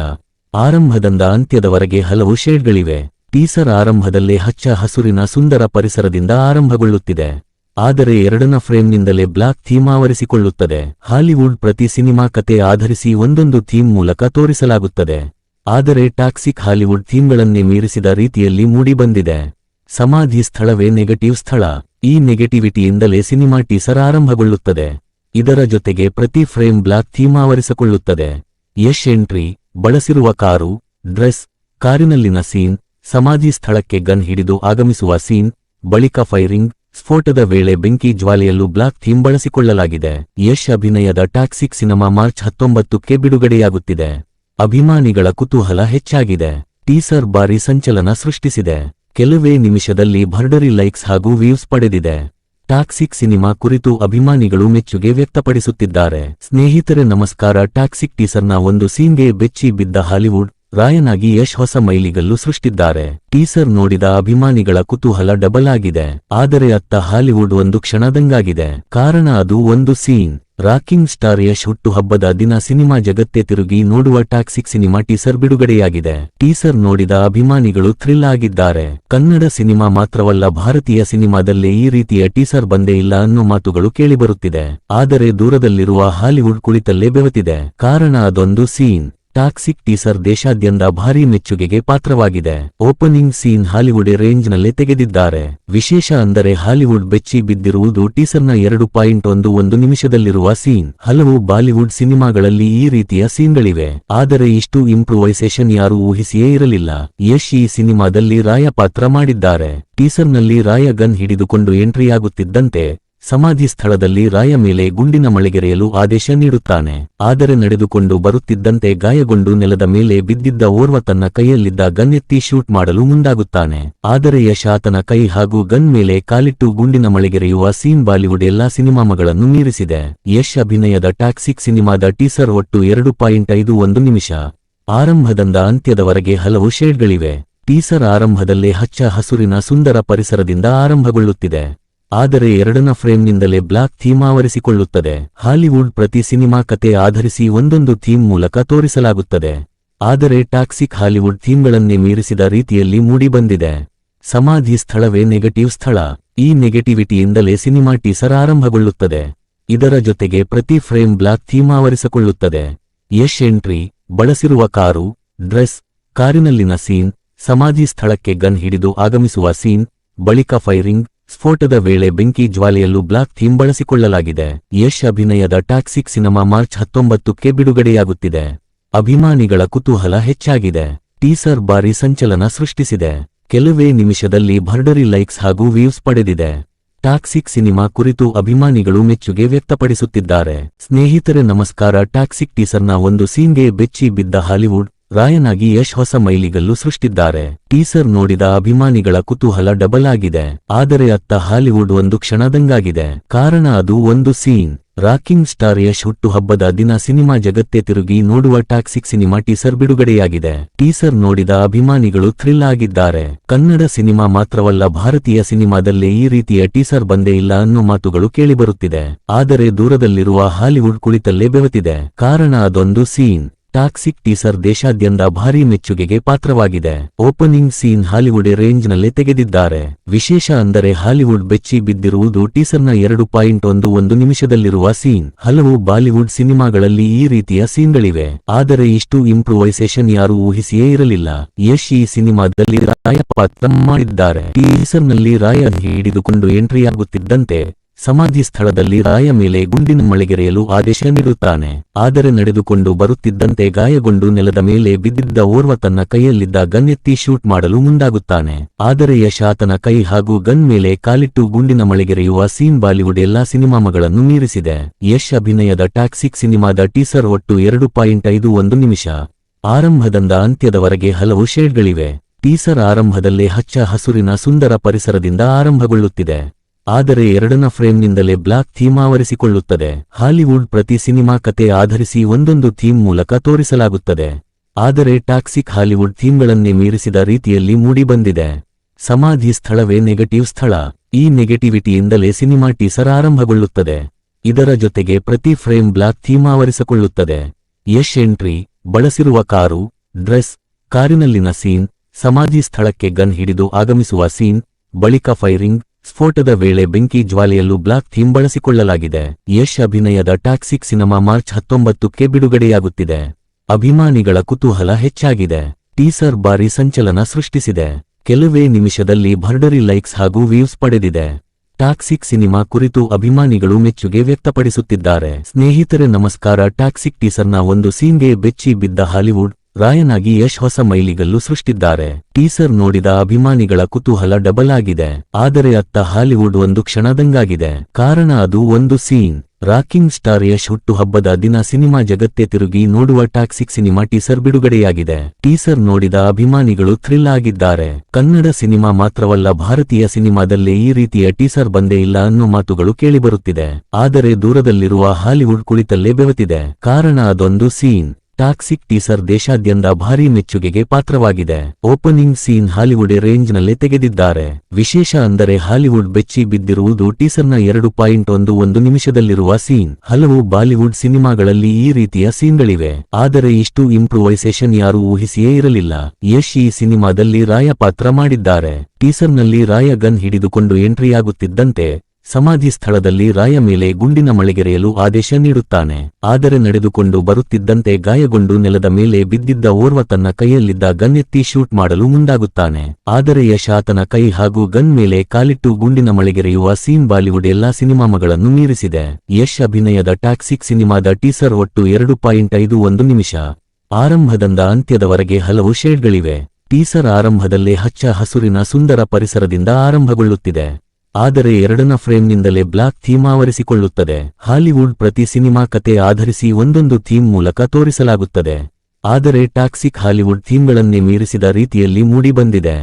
S1: ಆರಂಭದಿಂದ ಅಂತ್ಯದವರೆಗೆ ಹಲವು ಶೇಡ್ಗಳಿವೆ. ಟೀಸರ್ ಆರಂಭದಲ್ಲೇ ಹಚ್ಚ ಹಸುರಿನ ಸುಂದರ ಪರಿಸರದಿಂದ ಆರಂಭಗೊಳ್ಳುತ್ತಿದೆ. ಆದರೆ ಎರಡನ ಫ್ರೇಮ್ನಿಂದಲೇ ಬ್ಲಾಕ್ ಥೀಮ್ ಆವರಿಸಿಕೊಳ್ಳುತ್ತದೆ. ಹಾಲಿವುಡ್ ಪ್ರತಿ ಸಿನಿಮಾ ಕತೆ ಆಧರಿಸಿ ಒಂದೊಂದು ಥೀಮ್ ಮೂಲಕ ತೋರಿಸಲಾಗುತ್ತದೆ. ಆದರೆ ಟಾಕ್ಸಿಕ್ ಹಾಲಿವುಡ್ ಥೀಮ್ಗಳನ್ನೇ ಮೀರಿಸಿದ ರೀತಿಯಲ್ಲಿ ಮೂಡಿಬಂದಿದೆ ಸಮಾಧಿ ಸ್ಥಳವೇ ನೆಗೆಟಿವ್ ಸ್ಥಳ. ಈ ನೆಗೆಟಿವಿಟಿಯಿಂದಲೇ ಸಿನಿಮಾ ಟೀಸರ್ ಆರಂಭಗೊಳ್ಳುತ್ತದೆ. ಇದರ ಜೊತೆಗೆ ಪ್ರತಿ ಫ್ರೇಮ್ ಬ್ಲಾಕ್ ಥೀಮ್ ಆವರಿಸಿಕೊಳ್ಳುತ್ತದೆ. ಯಶ್ ಎಂಟ್ರಿ, ಬಳಸಿರುವ ಕಾರು, ಡ್ರೆಸ್, ಕಾರಿನಲ್ಲಿನ ಸೀನ್, ಸಮಾಧಿ ಸ್ಥಳಕ್ಕೆ ಗನ್ ಹಿಡಿದು ಆಗಮಿಸುವ ಸೀನ್, ಬಳಿಕ ಫೈರಿಂಗ್ ಸ್ಫೋಟದ ವೇಳೆ ಬೆಂಕಿ ಜ್ವಾಲೆಯಲ್ಲೂ ಬ್ಲಾಕ್ ಥೀಮ್ ಬಳಸಿಕೊಳ್ಳಲಾಗಿದೆ. ಯಶ್ ಅಭಿನಯದ ಟಾಕ್ಸಿಕ್ ಸಿನಿಮಾ ಮಾರ್ಚ್ ಹತ್ತೊಂಬತ್ತಕ್ಕೆ ಬಿಡುಗಡೆಯಾಗುತ್ತಿದೆ. ಅಭಿಮಾನಿಗಳ ಕುತೂಹಲ ಹೆಚ್ಚಾಗಿದೆ. ಟೀಸರ್ ಬಾರಿ ಸಂಚಲನ ಸೃಷ್ಟಿಸಿದೆ. ಕೆಲವೇ ನಿಮಿಷದಲ್ಲಿ ಭರ್ಡರಿ ಲೈಕ್ಸ್ ಹಾಗೂ ವ್ಯೂಸ್ ಪಡೆದಿದೆ. ಟಾಕ್ಸಿಕ್ ಸಿನಿಮಾ ಕುರಿತು ಅಭಿಮಾನಿಗಳು ಮೆಚ್ಚುಗೆ ವ್ಯಕ್ತಪಡಿಸುತ್ತಿದ್ದಾರೆ. ಸ್ನೇಹಿತರೆ, ನಮಸ್ಕಾರ. ಟಾಕ್ಸಿಕ್ ಟೀಸರ್ನ ಒಂದು ಸೀನ್ಗೆ ಬೆಚ್ಚಿ ಬಿದ್ದ ಹಾಲಿವುಡ್ ರಾಯನಾಗಿ ಯಶ್ ಹೊಸ ಮೈಲಿಗಲ್ಲು ಸೃಷ್ಟಿದ್ದಾರೆ. ಟೀಸರ್ ನೋಡಿದ ಅಭಿಮಾನಿಗಳ ಕುತೂಹಲ ಡಬಲ್ ಆಗಿದೆ. ಆದರೆ ಅತ್ತ ಹಾಲಿವುಡ್ ಒಂದು ಕ್ಷಣದಂಗಾಗಿದೆ. ಕಾರಣ ಅದು ಒಂದು ಸೀನ್. ರಾಕಿಂಗ್ ಸ್ಟಾರ್ ಯಶ್ ಹುಟ್ಟುಹಬ್ಬದ ದಿನ ಸಿನಿಮಾ ಜಗತ್ತೇ ತಿರುಗಿ ನೋಡುವ ಟಾಕ್ಸಿಕ್ ಸಿನಿಮಾ ಟೀಸರ್ ಬಿಡುಗಡೆಯಾಗಿದೆ. ಟೀಸರ್ ನೋಡಿದ ಅಭಿಮಾನಿಗಳು ಥ್ರಿಲ್ ಆಗಿದ್ದಾರೆ. ಕನ್ನಡ ಸಿನಿಮಾ ಮಾತ್ರವಲ್ಲ, ಭಾರತೀಯ ಸಿನಿಮಾದಲ್ಲೇ ಈ ರೀತಿಯ ಟೀಸರ್ ಬಂದೇ ಇಲ್ಲ ಅನ್ನೋ ಮಾತುಗಳು ಕೇಳಿಬರುತ್ತಿದೆ. ಆದರೆ ದೂರದಲ್ಲಿರುವ ಹಾಲಿವುಡ್ ಕುಳಿತಲ್ಲೇ ಬೆವತಿದೆ. ಕಾರಣ ಅದೊಂದು ಸೀನ್. ಟಾಕ್ಸಿಕ್ ಟೀಸರ್ ದೇಶಾದ್ಯಂತ ಭಾರೀ ಮೆಚ್ಚುಗೆಗೆ ಪಾತ್ರವಾಗಿದೆ. ಓಪನಿಂಗ್ ಸೀನ್ ಹಾಲಿವುಡ್ ರೇಂಜ್ನಲ್ಲೇ ತೆಗೆದಿದ್ದಾರೆ. ವಿಶೇಷ ಅಂದರೆ ಹಾಲಿವುಡ್ ಬೆಚ್ಚಿ ಬಿದ್ದಿರುವುದು ಟೀಸರ್ನ ಎರಡು ಪಾಯಿಂಟ್ ಒಂದು ಒಂದು ನಿಮಿಷದಲ್ಲಿರುವ ಸೀನ್. ಹಲವು ಬಾಲಿವುಡ್ ಸಿನಿಮಾಗಳಲ್ಲಿ ಈ ರೀತಿಯ ಸೀನ್ಗಳಿವೆ. ಆದರೆ ಇಷ್ಟು ಇಂಪ್ರೂವೈಸೇಷನ್ ಯಾರೂ ಊಹಿಸಿಯೇ ಇರಲಿಲ್ಲ. ಯಶ್ ಈ ಸಿನಿಮಾದಲ್ಲಿ ರಾಯ ಪಾತ್ರ ಮಾಡಿದ್ದಾರೆ. ಟೀಸರ್ನಲ್ಲಿ ರಾಯ ಗನ್ ಹಿಡಿದುಕೊಂಡು ಎಂಟ್ರಿಯಾಗುತ್ತಿದ್ದಂತೆ ಸಮಾಧಿ ಸ್ಥಳದಲ್ಲಿ ರಾಯ ಮೇಲೆ ಗುಂಡಿನ ಮಳೆಗೆರೆಯಲು ಆದೇಶ ನೀಡುತ್ತಾನೆ. ಆದರೆ ನಡೆದುಕೊಂಡು ಬರುತ್ತಿದ್ದಂತೆ ಗಾಯಗೊಂಡು ನೆಲದ ಮೇಲೆ ಬಿದ್ದಿದ್ದ ಓರ್ವ ತನ್ನ ಕೈಯಲ್ಲಿದ್ದ ಗನ್ ಎತ್ತಿ ಶೂಟ್ ಮಾಡಲು ಮುಂದಾಗುತ್ತಾನೆ. ಆದರೆ ಯಶ್ ಆತನ ಕೈ ಹಾಗೂ ಗನ್ ಮೇಲೆ ಕಾಲಿಟ್ಟು ಗುಂಡಿನ ಮಳೆಗೆರೆಯುವ ಸೀನ್ ಬಾಲಿವುಡ್ ಎಲ್ಲಾ ಸಿನಿಮಾಗಳನ್ನು ಮೀರಿಸಿದೆ. ಯಶ್ ಅಭಿನಯದ ಟಾಕ್ಸಿಕ್ ಸಿನಿಮಾದ ಟೀಸರ್ ಒಟ್ಟು ಎರಡು ಪಾಯಿಂಟ್ ಐದು ಒಂದು ನಿಮಿಷ. ಆರಂಭದಿಂದ ಅಂತ್ಯದವರೆಗೆ ಹಲವು ಶೇಡ್ಗಳಿವೆ. ಟೀಸರ್ ಆರಂಭದಲ್ಲೇ ಹಚ್ಚ ಹಸುರಿನ ಸುಂದರ ಪರಿಸರದಿಂದ ಆರಂಭಗೊಳ್ಳುತ್ತಿದೆ. ಆದರೆ ಎರಡನ ಫ್ರೇಮ್ನಿಂದಲೇ ಬ್ಲಾಕ್ ಥೀಮ್ ಆವರಿಸಿಕೊಳ್ಳುತ್ತದೆ. ಹಾಲಿವುಡ್ ಪ್ರತಿ ಸಿನಿಮಾ ಕತೆ ಆಧರಿಸಿ ಒಂದೊಂದು ಥೀಮ್ ಮೂಲಕ ತೋರಿಸಲಾಗುತ್ತದೆ. ಆದರೆ ಟಾಕ್ಸಿಕ್ ಹಾಲಿವುಡ್ ಥೀಮ್ಗಳನ್ನೇ ಮೀರಿಸಿದ ರೀತಿಯಲ್ಲಿ ಮೂಡಿಬಂದಿದೆ. ಸಮಾಧಿ ಸ್ಥಳವೇ ನೆಗೆಟಿವ್ ಸ್ಥಳ. ಈ ನೆಗೆಟಿವಿಟಿಯಿಂದಲೇ ಸಿನಿಮಾ ಟೀಸರ್ ಆರಂಭಗೊಳ್ಳುತ್ತದೆ. ಇದರ ಜೊತೆಗೆ ಪ್ರತಿ ಫ್ರೇಮ್ ಬ್ಲಾಕ್ ಥೀಮ್ ಆವರಿಸಿಕೊಳ್ಳುತ್ತದೆ. ಯಶ್ ಎಂಟ್ರಿ, ಬಳಸಿರುವ ಕಾರು, ಡ್ರೆಸ್, ಕಾರಿನಲ್ಲಿನ ಸೀನ್, ಸಮಾಧಿ ಸ್ಥಳಕ್ಕೆ ಗನ್ ಹಿಡಿದು ಆಗಮಿಸುವ ಸೀನ್, ಬಳಿಕ ಫೈರಿಂಗ್ ಸ್ಫೋಟದ ವೇಳೆ ಬೆಂಕಿ ಜ್ವಾಲೆಯಲ್ಲೂ ಬ್ಲಾಕ್ ಥೀಮ್ ಬಳಸಿಕೊಳ್ಳಲಾಗಿದೆ. ಯಶ್ ಅಭಿನಯದ ಟಾಕ್ಸಿಕ್ ಸಿನಿಮಾ ಮಾರ್ಚ್ ಹತ್ತೊಂಬತ್ತಕ್ಕೆ ಬಿಡುಗಡೆಯಾಗುತ್ತಿದೆ. ಅಭಿಮಾನಿಗಳ ಕುತೂಹಲ ಹೆಚ್ಚಾಗಿದೆ. ಟೀಸರ್ ಬಾರಿ ಸಂಚಲನ ಸೃಷ್ಟಿಸಿದೆ. ಕೆಲವೇ ನಿಮಿಷದಲ್ಲಿ ಭರ್ಡರಿ ಲೈಕ್ಸ್ ಹಾಗೂ ವ್ಯೂಸ್ ಪಡೆದಿದೆ. ಟಾಕ್ಸಿಕ್ ಸಿನಿಮಾ ಕುರಿತು ಅಭಿಮಾನಿಗಳು ಮೆಚ್ಚುಗೆ ವ್ಯಕ್ತಪಡಿಸುತ್ತಿದ್ದಾರೆ. ಸ್ನೇಹಿತರೆ, ನಮಸ್ಕಾರ. ಟಾಕ್ಸಿಕ್ ಟೀಸರ್ನ ಒಂದು ಸೀನ್ಗೆ ಬೆಚ್ಚಿ ಬಿದ್ದ ಹಾಲಿವುಡ್ ರಾಯನಾಗಿ ಯಶ್ ಹೊಸ ಮೈಲಿಗಲ್ಲು ಸೃಷ್ಟಿದ್ದಾರೆ. ಟೀಸರ್ ನೋಡಿದ ಅಭಿಮಾನಿಗಳ ಕುತೂಹಲ ಡಬಲ್ ಆಗಿದೆ. ಆದರೆ ಅತ್ತ ಹಾಲಿವುಡ್ ಒಂದು ಕ್ಷಣದಂಗಾಗಿದೆ. ಕಾರಣ ಅದು ಒಂದು ಸೀನ್. ರಾಕಿಂಗ್ ಸ್ಟಾರ್ ಯಶ್ ಹುಟ್ಟುಹಬ್ಬದ ದಿನ ಸಿನಿಮಾ ಜಗತ್ತೇ ತಿರುಗಿ ನೋಡುವ ಟಾಕ್ಸಿಕ್ ಸಿನಿಮಾ ಟೀಸರ್ ಬಿಡುಗಡೆಯಾಗಿದೆ. ಟೀಸರ್ ನೋಡಿದ ಅಭಿಮಾನಿಗಳು ಥ್ರಿಲ್ ಆಗಿದ್ದಾರೆ. ಕನ್ನಡ ಸಿನಿಮಾ ಮಾತ್ರವಲ್ಲ, ಭಾರತೀಯ ಸಿನಿಮಾದಲ್ಲೇ ಈ ರೀತಿಯ ಟೀಸರ್ ಬಂದೇ ಇಲ್ಲ ಅನ್ನೋ ಮಾತುಗಳು ಕೇಳಿಬರುತ್ತಿದೆ. ಆದರೆ ದೂರದಲ್ಲಿರುವ ಹಾಲಿವುಡ್ ಕುಳಿತಲ್ಲೇ ಬೆವತಿದೆ. ಕಾರಣ ಅದೊಂದು ಸೀನ್. ಟಾಕ್ಸಿಕ್ ಟೀಸರ್ ದೇಶಾದ್ಯಂತ ಭಾರೀ ಮೆಚ್ಚುಗೆಗೆ ಪಾತ್ರವಾಗಿದೆ. ಓಪನಿಂಗ್ ಸೀನ್ ಹಾಲಿವುಡ್ ರೇಂಜ್ನಲ್ಲೇ ತೆಗೆದಿದ್ದಾರೆ. ವಿಶೇಷ ಅಂದರೆ ಹಾಲಿವುಡ್ ಬೆಚ್ಚಿ ಬಿದ್ದಿರುವುದು ಟೀಸರ್ನ ಎರಡು ಪಾಯಿಂಟ್ ಒಂದು ಒಂದು ನಿಮಿಷದಲ್ಲಿರುವ ಸೀನ್. ಹಲವು ಬಾಲಿವುಡ್ ಸಿನಿಮಾಗಳಲ್ಲಿ ಈ ರೀತಿಯ ಸೀನ್ಗಳಿವೆ. ಆದರೆ ಇಷ್ಟು ಇಂಪ್ರೂವೈಸೇಷನ್ ಯಾರೂ ಊಹಿಸಿಯೇ ಇರಲಿಲ್ಲ. ಯಶ್ ಈ ಸಿನಿಮಾದಲ್ಲಿ ರಾಯ ಪಾತ್ರ ಮಾಡಿದ್ದಾರೆ. ಟೀಸರ್ನಲ್ಲಿ ರಾಯ ಹಿಡಿದುಕೊಂಡು ಎಂಟ್ರಿಯಾಗುತ್ತಿದ್ದಂತೆ ಸಮಾಧಿ ಸ್ಥಳದಲ್ಲಿ ರಾಯ ಮೇಲೆ ಗುಂಡಿನ ಮಳೆಗೆರೆಯಲು ಆದೇಶ ನೀಡುತ್ತಾನೆ. ಆದರೆ ನಡೆದುಕೊಂಡು ಬರುತ್ತಿದ್ದಂತೆ ಗಾಯಗೊಂಡು ನೆಲದ ಮೇಲೆ ಬಿದ್ದಿದ್ದ ಓರ್ವ ತನ್ನ ಕೈಯಲ್ಲಿದ್ದ ಗನ್ ಎತ್ತಿ ಶೂಟ್ ಮಾಡಲು ಮುಂದಾಗುತ್ತಾನೆ. ಆದರೆ ಯಶ್ ಆತನ ಕೈ ಹಾಗೂ ಗನ್ ಮೇಲೆ ಕಾಲಿಟ್ಟು ಗುಂಡಿನ ಮಳೆಗೆರೆಯುವ ಸೀನ್ ಬಾಲಿವುಡ್ ಎಲ್ಲಾ ಸಿನಿಮಾಗಳನ್ನು ಮೀರಿಸಿದೆ. ಯಶ್ ಅಭಿನಯದ ಟಾಕ್ಸಿಕ್ ಸಿನಿಮಾದ ಟೀಸರ್ ಒಟ್ಟು ಎರಡು ಪಾಯಿಂಟ್ ಐದು ಒಂದು ನಿಮಿಷ. ಆರಂಭದಿಂದ ಅಂತ್ಯದವರೆಗೆ ಹಲವು ಶೇಡ್ಗಳಿವೆ. ಟೀಸರ್ ಆರಂಭದಲ್ಲೇ ಹಚ್ಚ ಹಸುರಿನ ಸುಂದರ ಪರಿಸರದಿಂದ ಆರಂಭಗೊಳ್ಳುತ್ತಿದೆ. ಆದರೆ ಎರಡನ ಫ್ರೇಮ್ನಿಂದಲೇ ಬ್ಲಾಕ್ ಥೀಮ್ ಆವರಿಸಿಕೊಳ್ಳುತ್ತದೆ. ಹಾಲಿವುಡ್ ಪ್ರತಿ ಸಿನಿಮಾ ಕತೆ ಆಧರಿಸಿ ಒಂದೊಂದು ಥೀಮ್ ಮೂಲಕ ತೋರಿಸಲಾಗುತ್ತದೆ. ಆದರೆ ಟಾಕ್ಸಿಕ್ ಹಾಲಿವುಡ್ ಥೀಮ್ಗಳನ್ನೇ ಮೀರಿಸಿದ ರೀತಿಯಲ್ಲಿ ಮೂಡಿಬಂದಿದೆ. ಸಮಾಧಿ ಸ್ಥಳವೇ ನೆಗೆಟಿವ್ ಸ್ಥಳ. ಈ ನೆಗೆಟಿವಿಟಿಯಿಂದಲೇ ಸಿನಿಮಾ ಟೀಸರ್ ಆರಂಭಗೊಳ್ಳುತ್ತದೆ. ಇದರ ಜೊತೆಗೆ ಪ್ರತಿ ಫ್ರೇಮ್ ಬ್ಲಾಕ್ ಥೀಮ್ ಆವರಿಸಿಕೊಳ್ಳುತ್ತದೆ. ಯಶ್ ಎಂಟ್ರಿ, ಬಳಸಿರುವ ಕಾರು, ಡ್ರೆಸ್, ಕಾರಿನಲ್ಲಿನ ಸೀನ್, ಸಮಾಧಿ ಸ್ಥಳಕ್ಕೆ ಗನ್ ಹಿಡಿದು ಆಗಮಿಸುವ ಸೀನ್, ಬಳಿಕ ಫೈರಿಂಗ್ ಸ್ಫೋಟದ ವೇಳೆ ಬೆಂಕಿ ಜ್ವಾಲೆಯಲ್ಲೂ ಬ್ಲಾಕ್ ಥೀಮ್ ಬಳಸಿಕೊಳ್ಳಲಾಗಿದೆ. ಯಶ್ ಅಭಿನಯದ ಟಾಕ್ಸಿಕ್ ಸಿನಿಮಾ ಮಾರ್ಚ್ ಹತ್ತೊಂಬತ್ತಕ್ಕೆ ಬಿಡುಗಡೆಯಾಗುತ್ತಿದೆ. ಅಭಿಮಾನಿಗಳ ಕುತೂಹಲ ಹೆಚ್ಚಾಗಿದೆ. ಟೀಸರ್ ಬಾರಿ ಸಂಚಲನ ಸೃಷ್ಟಿಸಿದೆ. ಕೆಲವೇ ನಿಮಿಷದಲ್ಲಿ ಭರ್ಡರಿ ಲೈಕ್ಸ್ ಹಾಗೂ ವ್ಯೂಸ್ ಪಡೆದಿದೆ. ಟಾಕ್ಸಿಕ್ ಸಿನಿಮಾ ಕುರಿತು ಅಭಿಮಾನಿಗಳು ಮೆಚ್ಚುಗೆ ವ್ಯಕ್ತಪಡಿಸುತ್ತಿದ್ದಾರೆ. ಸ್ನೇಹಿತರೆ, ನಮಸ್ಕಾರ. ಟಾಕ್ಸಿಕ್ ಟೀಸರ್ನ ಒಂದು ಸೀನ್ಗೆ ಬೆಚ್ಚಿ ಬಿದ್ದ ಹಾಲಿವುಡ್ ರಾಯನಾಗಿ ಯಶ್ ಹೊಸ ಮೈಲಿಗಲ್ಲು ಸೃಷ್ಟಿದ್ದಾರೆ. ಟೀಸರ್ ನೋಡಿದ ಅಭಿಮಾನಿಗಳ ಕುತೂಹಲ ಡಬಲ್ ಆಗಿದೆ. ಆದರೆ ಅತ್ತ ಹಾಲಿವುಡ್ ಒಂದು ಕ್ಷಣದಂಗಾಗಿದೆ. ಕಾರಣ ಅದು ಒಂದು ಸೀನ್. ರಾಕಿಂಗ್ ಸ್ಟಾರ್ ಯಶ್ ಹುಟ್ಟುಹಬ್ಬದ ದಿನ ಸಿನಿಮಾ ಜಗತ್ತೇ ತಿರುಗಿ ನೋಡುವ ಟಾಕ್ಸಿಕ್ ಸಿನಿಮಾ ಟೀಸರ್ ಬಿಡುಗಡೆಯಾಗಿದೆ. ಟೀಸರ್ ನೋಡಿದ ಅಭಿಮಾನಿಗಳು ಥ್ರಿಲ್ ಆಗಿದ್ದಾರೆ. ಕನ್ನಡ ಸಿನಿಮಾ ಮಾತ್ರವಲ್ಲ, ಭಾರತೀಯ ಸಿನಿಮಾದಲ್ಲೇ ಈ ರೀತಿಯ ಟೀಸರ್ ಬಂದೇ ಇಲ್ಲ ಅನ್ನೋ ಮಾತುಗಳು ಕೇಳಿಬರುತ್ತಿದೆ. ಆದರೆ ದೂರದಲ್ಲಿರುವ ಹಾಲಿವುಡ್ ಕುಳಿತಲ್ಲೇ ಬೆವತಿದೆ. ಕಾರಣ ಅದೊಂದು ಸೀನ್. ಟಾಕ್ಸಿಕ್ ಟೀಸರ್ ದೇಶಾದ್ಯಂತ ಭಾರೀ ಮೆಚ್ಚುಗೆಗೆ ಪಾತ್ರವಾಗಿದೆ. ಓಪನಿಂಗ್ ಸೀನ್ ಹಾಲಿವುಡ್ ರೇಂಜ್ನಲ್ಲಿ ತೆಗೆದಿದ್ದಾರೆ. ವಿಶೇಷ ಅಂದರೆ ಹಾಲಿವುಡ್ ಬೆಚ್ಚಿ ಬಿದ್ದಿರುವುದು ಟೀಸರ್ನ ಎರಡು ಪಾಯಿಂಟ್ ಒಂದು ಒಂದು ನಿಮಿಷದಲ್ಲಿರುವ ಸೀನ್. ಹಲವು ಬಾಲಿವುಡ್ ಸಿನಿಮಾಗಳಲ್ಲಿ ಈ ರೀತಿಯ ಸೀನ್ಗಳಿವೆ. ಆದರೆ ಇಷ್ಟು ಇಂಪ್ರೂವೈಸೇಷನ್ ಯಾರೂ ಊಹಿಸಿಯೇ ಇರಲಿಲ್ಲ. ಯಶ್ ಈ ಸಿನಿಮಾದಲ್ಲಿ ರಾಯ ಪಾತ್ರ ಮಾಡಿದ್ದಾರೆ. ಟೀಸರ್ನಲ್ಲಿ ರಾಯ ಗನ್ ಹಿಡಿದುಕೊಂಡು ಎಂಟ್ರಿಯಾಗುತ್ತಿದ್ದಂತೆ ಸಮಾಧಿ ಸ್ಥಳದಲ್ಲಿ ರಾಯ ಮೇಲೆ ಗುಂಡಿನ ಮಳೆಗೆರೆಯಲು ಆದೇಶ ನೀಡುತ್ತಾನೆ. ಆದರೆ ನಡೆದುಕೊಂಡು ಬರುತ್ತಿದ್ದಂತೆ ಗಾಯಗೊಂಡು ನೆಲದ ಮೇಲೆ ಬಿದ್ದಿದ್ದ ಓರ್ವ ತನ್ನ ಕೈಯಲ್ಲಿದ್ದ ಗನ್ ಎತ್ತಿ ಶೂಟ್ ಮಾಡಲು ಮುಂದಾಗುತ್ತಾನೆ. ಆದರೆ ಯಶ್ ಆತನ ಕೈ ಹಾಗೂ ಗನ್ ಮೇಲೆ ಕಾಲಿಟ್ಟು ಗುಂಡಿನ ಮಳೆಗೆರೆಯುವ ಸೀನ್ ಬಾಲಿವುಡ್ ಎಲ್ಲಾ ಸಿನಿಮಾಗಳನ್ನು ಮೀರಿಸಿದೆ. ಯಶ್ ಅಭಿನಯದ ಟಾಕ್ಸಿಕ್ ಸಿನಿಮಾದ ಟೀಸರ್ ಒಟ್ಟು ಎರಡು ಪಾಯಿಂಟ್ ಐದು ಒಂದು ನಿಮಿಷ. ಆರಂಭದಿಂದ ಅಂತ್ಯದವರೆಗೆ ಹಲವು ಶೇಡ್ಗಳಿವೆ. ಟೀಸರ್ ಆರಂಭದಲ್ಲೇ ಹಚ್ಚ ಹಸುರಿನ ಸುಂದರ ಪರಿಸರದಿಂದ ಆರಂಭಗೊಳ್ಳುತ್ತಿದೆ. ಆದರೆ ಎರಡನ ಫ್ರೇಮ್ನಿಂದಲೇ ಬ್ಲಾಕ್ ಥೀಮ್ ಆವರಿಸಿಕೊಳ್ಳುತ್ತದೆ. ಹಾಲಿವುಡ್ ಪ್ರತಿ ಸಿನಿಮಾ ಕತೆ ಆಧರಿಸಿ ಒಂದೊಂದು ಥೀಮ್ ಮೂಲಕ ತೋರಿಸಲಾಗುತ್ತದೆ. ಆದರೆ ಟಾಕ್ಸಿಕ್ ಹಾಲಿವುಡ್ ಥೀಮ್ಗಳನ್ನೇ ಮೀರಿಸಿದ ರೀತಿಯಲ್ಲಿ ಮೂಡಿಬಂದಿದೆ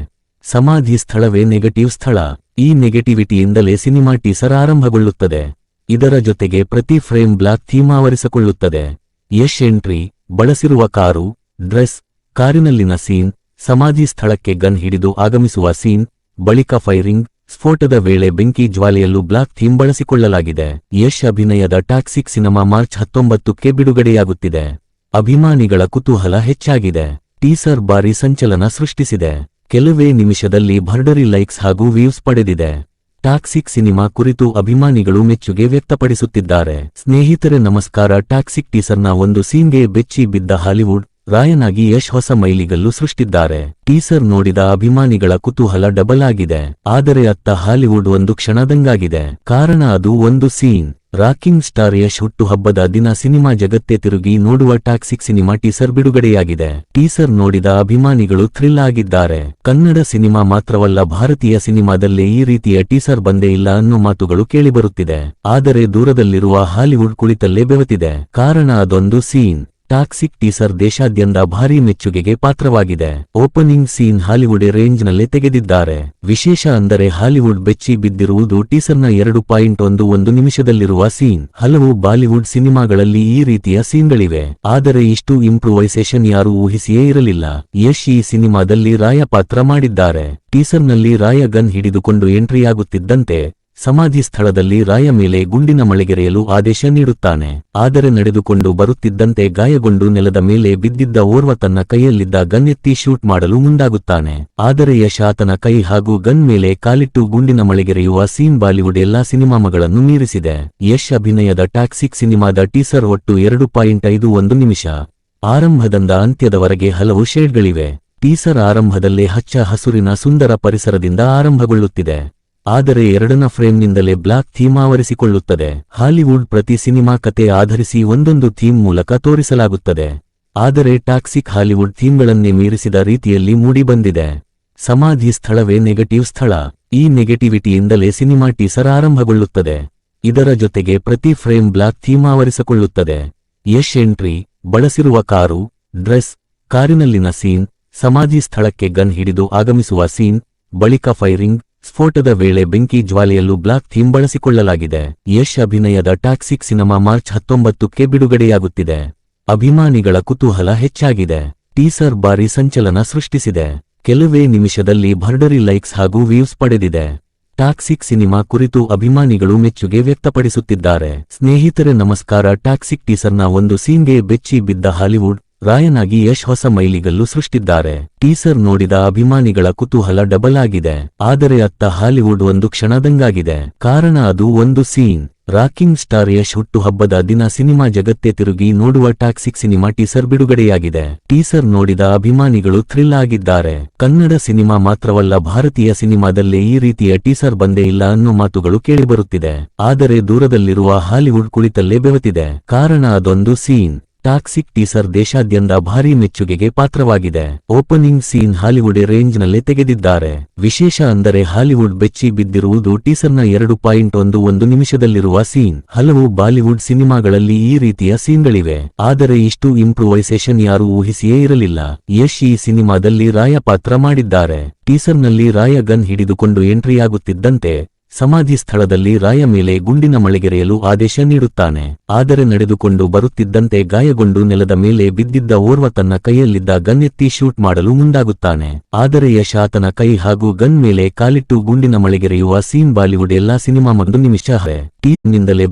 S1: ಸಮಾಧಿ ಸ್ಥಳವೇ ನೆಗೆಟಿವ್ ಸ್ಥಳ. ಈ ನೆಗೆಟಿವಿಟಿಯಿಂದಲೇ ಸಿನಿಮಾ ಟೀಸರ್ ಆರಂಭಗೊಳ್ಳುತ್ತದೆ. ಇದರ ಜೊತೆಗೆ ಪ್ರತಿ ಫ್ರೇಮ್ ಬ್ಲಾಕ್ ಥೀಮ್ ಆವರಿಸಿಕೊಳ್ಳುತ್ತದೆ. ಯಶ್ ಎಂಟ್ರಿ, ಬಳಸಿರುವ ಕಾರು, ಡ್ರೆಸ್, ಕಾರಿನಲ್ಲಿನ ಸೀನ್, ಸಮಾಧಿ ಸ್ಥಳಕ್ಕೆ ಗನ್ ಹಿಡಿದು ಆಗಮಿಸುವ ಸೀನ್, ಬಳಿಕ ಫೈರಿಂಗ್ ಸ್ಫೋಟದ ವೇಳೆ ಬೆಂಕಿ ಜ್ವಾಲೆಯಲ್ಲೂ ಬ್ಲಾಕ್ ಥೀಮ್ ಬಳಸಿಕೊಳ್ಳಲಾಗಿದೆ. ಯಶ್ ಅಭಿನಯದ ಟಾಕ್ಸಿಕ್ ಸಿನಿಮಾ ಮಾರ್ಚ್ ಹತ್ತೊಂಬತ್ತಕ್ಕೆ ಬಿಡುಗಡೆಯಾಗುತ್ತಿದೆ. ಅಭಿಮಾನಿಗಳ ಕುತೂಹಲ ಹೆಚ್ಚಾಗಿದೆ. ಟೀಸರ್ ಬಾರಿ ಸಂಚಲನ ಸೃಷ್ಟಿಸಿದೆ. ಕೆಲವೇ ನಿಮಿಷದಲ್ಲಿ ಭರ್ಡರಿ ಲೈಕ್ಸ್ ಹಾಗೂ ವ್ಯೂಸ್ ಪಡೆದಿದೆ. ಟಾಕ್ಸಿಕ್ ಸಿನಿಮಾ ಕುರಿತು ಅಭಿಮಾನಿಗಳು ಮೆಚ್ಚುಗೆ ವ್ಯಕ್ತಪಡಿಸುತ್ತಿದ್ದಾರೆ. ಸ್ನೇಹಿತರೆ, ನಮಸ್ಕಾರ. ಟಾಕ್ಸಿಕ್ ಟೀಸರ್ನ ಒಂದು ಸೀನ್ಗೆ ಬೆಚ್ಚಿ ಬಿದ್ದ ಹಾಲಿವುಡ್ ರಾಯನಾಗಿ ಯಶ್ ಹೊಸ ಮೈಲಿಗಲ್ಲು ಸೃಷ್ಟಿದ್ದಾರೆ. ಟೀಸರ್ ನೋಡಿದ ಅಭಿಮಾನಿಗಳ ಕುತೂಹಲ ಡಬಲ್ ಆಗಿದೆ. ಆದರೆ ಅತ್ತ ಹಾಲಿವುಡ್ ಒಂದು ಕ್ಷಣದಂಗಾಗಿದೆ. ಕಾರಣ ಅದು ಒಂದು ಸೀನ್. ರಾಕಿಂಗ್ ಸ್ಟಾರ್ ಯಶ್ ಹುಟ್ಟುಹಬ್ಬದ ದಿನ ಸಿನಿಮಾ ಜಗತ್ತೇ ತಿರುಗಿ ನೋಡುವ ಟಾಕ್ಸಿಕ್ ಸಿನಿಮಾ ಟೀಸರ್ ಬಿಡುಗಡೆಯಾಗಿದೆ. ಟೀಸರ್ ನೋಡಿದ ಅಭಿಮಾನಿಗಳು ಥ್ರಿಲ್ ಆಗಿದ್ದಾರೆ. ಕನ್ನಡ ಸಿನಿಮಾ ಮಾತ್ರವಲ್ಲ ಭಾರತೀಯ ಸಿನಿಮಾದಲ್ಲೇ ಈ ರೀತಿಯ ಟೀಸರ್ ಬಂದೇ ಇಲ್ಲ ಅನ್ನೋ ಮಾತುಗಳು ಕೇಳಿಬರುತ್ತಿದೆ. ಆದರೆ ದೂರದಲ್ಲಿರುವ ಹಾಲಿವುಡ್ ಕುಳಿತಲ್ಲೇ ಬೆವತಿದೆ. ಕಾರಣ ಅದೊಂದು ಸೀನ್. ಟಾಕ್ಸಿಕ್ ಟೀಸರ್ ದೇಶಾದ್ಯಂತ ಭಾರೀ ಮೆಚ್ಚುಗೆಗೆ ಪಾತ್ರವಾಗಿದೆ. ಓಪನಿಂಗ್ ಸೀನ್ ಹಾಲಿವುಡ್ ರೇಂಜ್ನಲ್ಲೇ ತೆಗೆದಿದ್ದಾರೆ. ವಿಶೇಷ ಅಂದರೆ ಹಾಲಿವುಡ್ ಬೆಚ್ಚಿ ಬಿದ್ದಿರುವುದು ಟೀಸರ್ನ ಎರಡು ಪಾಯಿಂಟ್ ಒಂದು ಒಂದು ನಿಮಿಷದಲ್ಲಿರುವ ಸೀನ್. ಹಲವು ಬಾಲಿವುಡ್ ಸಿನಿಮಾಗಳಲ್ಲಿ ಈ ರೀತಿಯ ಸೀನ್ಗಳಿವೆ. ಆದರೆ ಇಷ್ಟು ಇಂಪ್ರೂವೈಸೇಷನ್ ಯಾರೂ ಊಹಿಸಿಯೇ ಇರಲಿಲ್ಲ. ಯಶ್ ಈ ಸಿನಿಮಾದಲ್ಲಿ ರಾಯ ಪಾತ್ರ ಮಾಡಿದ್ದಾರೆ. ಟೀಸರ್ನಲ್ಲಿ ರಾಯ ಗನ್ ಹಿಡಿದುಕೊಂಡು ಎಂಟ್ರಿಯಾಗುತ್ತಿದ್ದಂತೆ ಸಮಾಧಿ ಸ್ಥಳದಲ್ಲಿ ರಾಯ ಮೇಲೆ ಗುಂಡಿನ ಮಳೆಗೆರೆಯಲು ಆದೇಶ ನೀಡುತ್ತಾನೆ. ಆದರೆ ನಡೆದುಕೊಂಡು ಬರುತ್ತಿದ್ದಂತೆ ಗಾಯಗೊಂಡು ನೆಲದ ಮೇಲೆ ಬಿದ್ದಿದ್ದ ಓರ್ವ ತನ್ನ ಕೈಯಲ್ಲಿದ್ದ ಗನ್ ಎತ್ತಿ ಶೂಟ್ ಮಾಡಲು ಮುಂದಾಗುತ್ತಾನೆ. ಆದರೆ ಯಶ ಆತನ ಕೈ ಹಾಗೂ ಗನ್ ಮೇಲೆ ಕಾಲಿಟ್ಟು ಗುಂಡಿನ ಮಳೆಗೆರೆಯುವ ಸೀನ್ ಬಾಲಿವುಡ್ ಎಲ್ಲಾ ಸಿನಿಮಾಗಳನ್ನು ಮೀರಿಸಿದೆ. ಯಶ್ ಅಭಿನಯದ ಟಾಕ್ಸಿಕ್ ಸಿನಿಮಾದ ಟೀಸರ್ ಒಟ್ಟು ಎರಡು ಪಾಯಿಂಟ್ ಐದು ಒಂದು ನಿಮಿಷ. ಆರಂಭದಿಂದ ಅಂತ್ಯದವರೆಗೆ ಹಲವು ಶೇಡ್ಗಳಿವೆ. ಟೀಸರ್ ಆರಂಭದಲ್ಲೇ ಹಚ್ಚ ಹಸುರಿನ ಸುಂದರ ಪರಿಸರದಿಂದ ಆರಂಭಗೊಳ್ಳುತ್ತಿದೆ. ಆದರೆ ಎರಡನ ಫ್ರೇಮ್ನಿಂದಲೇ ಬ್ಲಾಕ್ ಥೀಮ್ ಆವರಿಸಿಕೊಳ್ಳುತ್ತದೆ. ಹಾಲಿವುಡ್ ಪ್ರತಿ ಸಿನಿಮಾ ಕತೆ ಆಧರಿಸಿ ಒಂದೊಂದು ಥೀಮ್ ಮೂಲಕ ತೋರಿಸಲಾಗುತ್ತದೆ. ಆದರೆ ಟಾಕ್ಸಿಕ್ ಹಾಲಿವುಡ್ ಥೀಮ್ಗಳನ್ನೇ ಮೀರಿಸಿದ ರೀತಿಯಲ್ಲಿ ಮೂಡಿಬಂದಿದೆ. ಸಮಾಧಿ ಸ್ಥಳವೇ ನೆಗೆಟಿವ್ ಸ್ಥಳ. ಈ ನೆಗೆಟಿವಿಟಿಯಿಂದಲೇ ಸಿನಿಮಾ ಟೀಸರ್ ಆರಂಭಗೊಳ್ಳುತ್ತದೆ. ಇದರ ಜೊತೆಗೆ ಪ್ರತಿ ಫ್ರೇಮ್ ಬ್ಲಾಕ್ ಥೀಮ್ ಆವರಿಸಿಕೊಳ್ಳುತ್ತದೆ. ಯಶ್ ಎಂಟ್ರಿ, ಬಳಸಿರುವ ಕಾರು, ಡ್ರೆಸ್, ಕಾರಿನಲ್ಲಿನ ಸೀನ್, ಸಮಾಧಿ ಸ್ಥಳಕ್ಕೆ ಗನ್ ಹಿಡಿದು ಆಗಮಿಸುವ ಸೀನ್, ಬಳಿಕ ಫೈರಿಂಗ್ ಸ್ಫೋಟದ ವೇಳೆ ಬೆಂಕಿ ಜ್ವಾಲೆಯಲ್ಲೂ ಬ್ಲಾಕ್ ಥೀಮ್ ಬಳಸಿಕೊಳ್ಳಲಾಗಿದೆ. ಯಶ್ ಅಭಿನಯದ ಟಾಕ್ಸಿಕ್ ಸಿನಿಮಾ ಮಾರ್ಚ್ ಹತ್ತೊಂಬತ್ತಕ್ಕೆ ಬಿಡುಗಡೆಯಾಗುತ್ತಿದೆ. ಅಭಿಮಾನಿಗಳ ಕುತೂಹಲ ಹೆಚ್ಚಾಗಿದೆ. ಟೀಸರ್ ಬಾರಿ ಸಂಚಲನ ಸೃಷ್ಟಿಸಿದೆ. ಕೆಲವೇ ನಿಮಿಷದಲ್ಲಿ ಭರ್ಡರಿ ಲೈಕ್ಸ್ ಹಾಗೂ ವ್ಯೂಸ್ ಪಡೆದಿದೆ. ಟಾಕ್ಸಿಕ್ ಸಿನಿಮಾ ಕುರಿತು ಅಭಿಮಾನಿಗಳು ಮೆಚ್ಚುಗೆ ವ್ಯಕ್ತಪಡಿಸುತ್ತಿದ್ದಾರೆ. ಸ್ನೇಹಿತರೆ, ನಮಸ್ಕಾರ. ಟಾಕ್ಸಿಕ್ ಟೀಸರ್ನ ಒಂದು ಸೀನ್ಗೆ ಬೆಚ್ಚಿ ಬಿದ್ದ ಹಾಲಿವುಡ್ ರಾಯನಾಗಿ ಯಶ್ ಹೊಸ ಮೈಲಿಗಲ್ಲು ಸೃಷ್ಟಿದ್ದಾರೆ. ಟೀಸರ್ ನೋಡಿದ ಅಭಿಮಾನಿಗಳ ಕುತೂಹಲ ಡಬಲ್ ಆಗಿದೆ. ಆದರೆ ಅತ್ತ ಹಾಲಿವುಡ್ ಒಂದು ಕ್ಷಣದಂಗಾಗಿದೆ. ಕಾರಣ ಅದು ಒಂದು ಸೀನ್. ರಾಕಿಂಗ್ ಸ್ಟಾರ್ ಯಶ್ ಹುಟ್ಟುಹಬ್ಬದ ದಿನ ಸಿನಿಮಾ ಜಗತ್ತೇ ತಿರುಗಿ ನೋಡುವ ಟಾಕ್ಸಿಕ್ ಸಿನಿಮಾ ಟೀಸರ್ ಬಿಡುಗಡೆಯಾಗಿದೆ. ಟೀಸರ್ ನೋಡಿದ ಅಭಿಮಾನಿಗಳು ಥ್ರಿಲ್ ಆಗಿದ್ದಾರೆ. ಕನ್ನಡ ಸಿನಿಮಾ ಮಾತ್ರವಲ್ಲ, ಭಾರತೀಯ ಸಿನಿಮಾದಲ್ಲೇ ಈ ರೀತಿಯ ಟೀಸರ್ ಬಂದೇ ಇಲ್ಲ ಅನ್ನೋ ಮಾತುಗಳು ಕೇಳಿಬರುತ್ತಿದೆ. ಆದರೆ ದೂರದಲ್ಲಿರುವ ಹಾಲಿವುಡ್ ಕುಳಿತಲ್ಲೇ ಬೆವತಿದೆ. ಕಾರಣ ಅದೊಂದು ಸೀನ್. ಟಾಕ್ಸಿಕ್ ಟೀಸರ್ ದೇಶಾದ್ಯಂತ ಭಾರೀ ಮೆಚ್ಚುಗೆಗೆ ಪಾತ್ರವಾಗಿದೆ. ಓಪನಿಂಗ್ ಸೀನ್ ಹಾಲಿವುಡ್ ರೇಂಜ್ನಲ್ಲೇ ತೆಗೆದಿದ್ದಾರೆ. ವಿಶೇಷ ಅಂದರೆ ಹಾಲಿವುಡ್ ಬೆಚ್ಚಿ ಬಿದ್ದಿರುವುದು ಟೀಸರ್ನ ಎರಡು ಪಾಯಿಂಟ್ ಒಂದು ಒಂದು ನಿಮಿಷದಲ್ಲಿರುವ ಸೀನ್. ಹಲವು ಬಾಲಿವುಡ್ ಸಿನಿಮಾಗಳಲ್ಲಿ ಈ ರೀತಿಯ ಸೀನ್ಗಳಿವೆ. ಆದರೆ ಇಷ್ಟು ಇಂಪ್ರೂವೈಸೇಷನ್ ಯಾರೂ ಊಹಿಸಿಯೇ ಇರಲಿಲ್ಲ. ಯಶ್ ಈ ಸಿನಿಮಾದಲ್ಲಿ ರಾಯ ಪಾತ್ರ ಮಾಡಿದ್ದಾರೆ. ಟೀಸರ್ನಲ್ಲಿ ರಾಯ ಗನ್ ಹಿಡಿದುಕೊಂಡು ಎಂಟ್ರಿಯಾಗುತ್ತಿದ್ದಂತೆ ಸಮಾಧಿ ಸ್ಥಳದಲ್ಲಿ ರಾಯ ಮೇಲೆ ಗುಂಡಿನ ಮಳೆಗೆರೆಯಲು ಆದೇಶ ನೀಡುತ್ತಾನೆ. ಆದರೆ ನಡೆದುಕೊಂಡು ಬರುತ್ತಿದ್ದಂತೆ ಗಾಯಗೊಂಡು ನೆಲದ ಮೇಲೆ ಬಿದ್ದಿದ್ದ ಓರ್ವ ತನ್ನ ಕೈಯಲ್ಲಿದ್ದ ಗನ್ ಎತ್ತಿ ಶೂಟ್ ಮಾಡಲು ಮುಂದಾಗುತ್ತಾನೆ. ಆದರೆ ಯಶ್ ಆತನ ಕೈ ಹಾಗೂ ಗನ್ ಮೇಲೆ ಕಾಲಿಟ್ಟು ಗುಂಡಿನ ಮಳೆಗೆರೆಯುವ ಸೀನ್ ಬಾಲಿವುಡ್ ಎಲ್ಲಾ ಸಿನಿಮಾ ಒಂದು ನಿಮಿಷ. ಟೀಮ್ನಿಂದಲೇ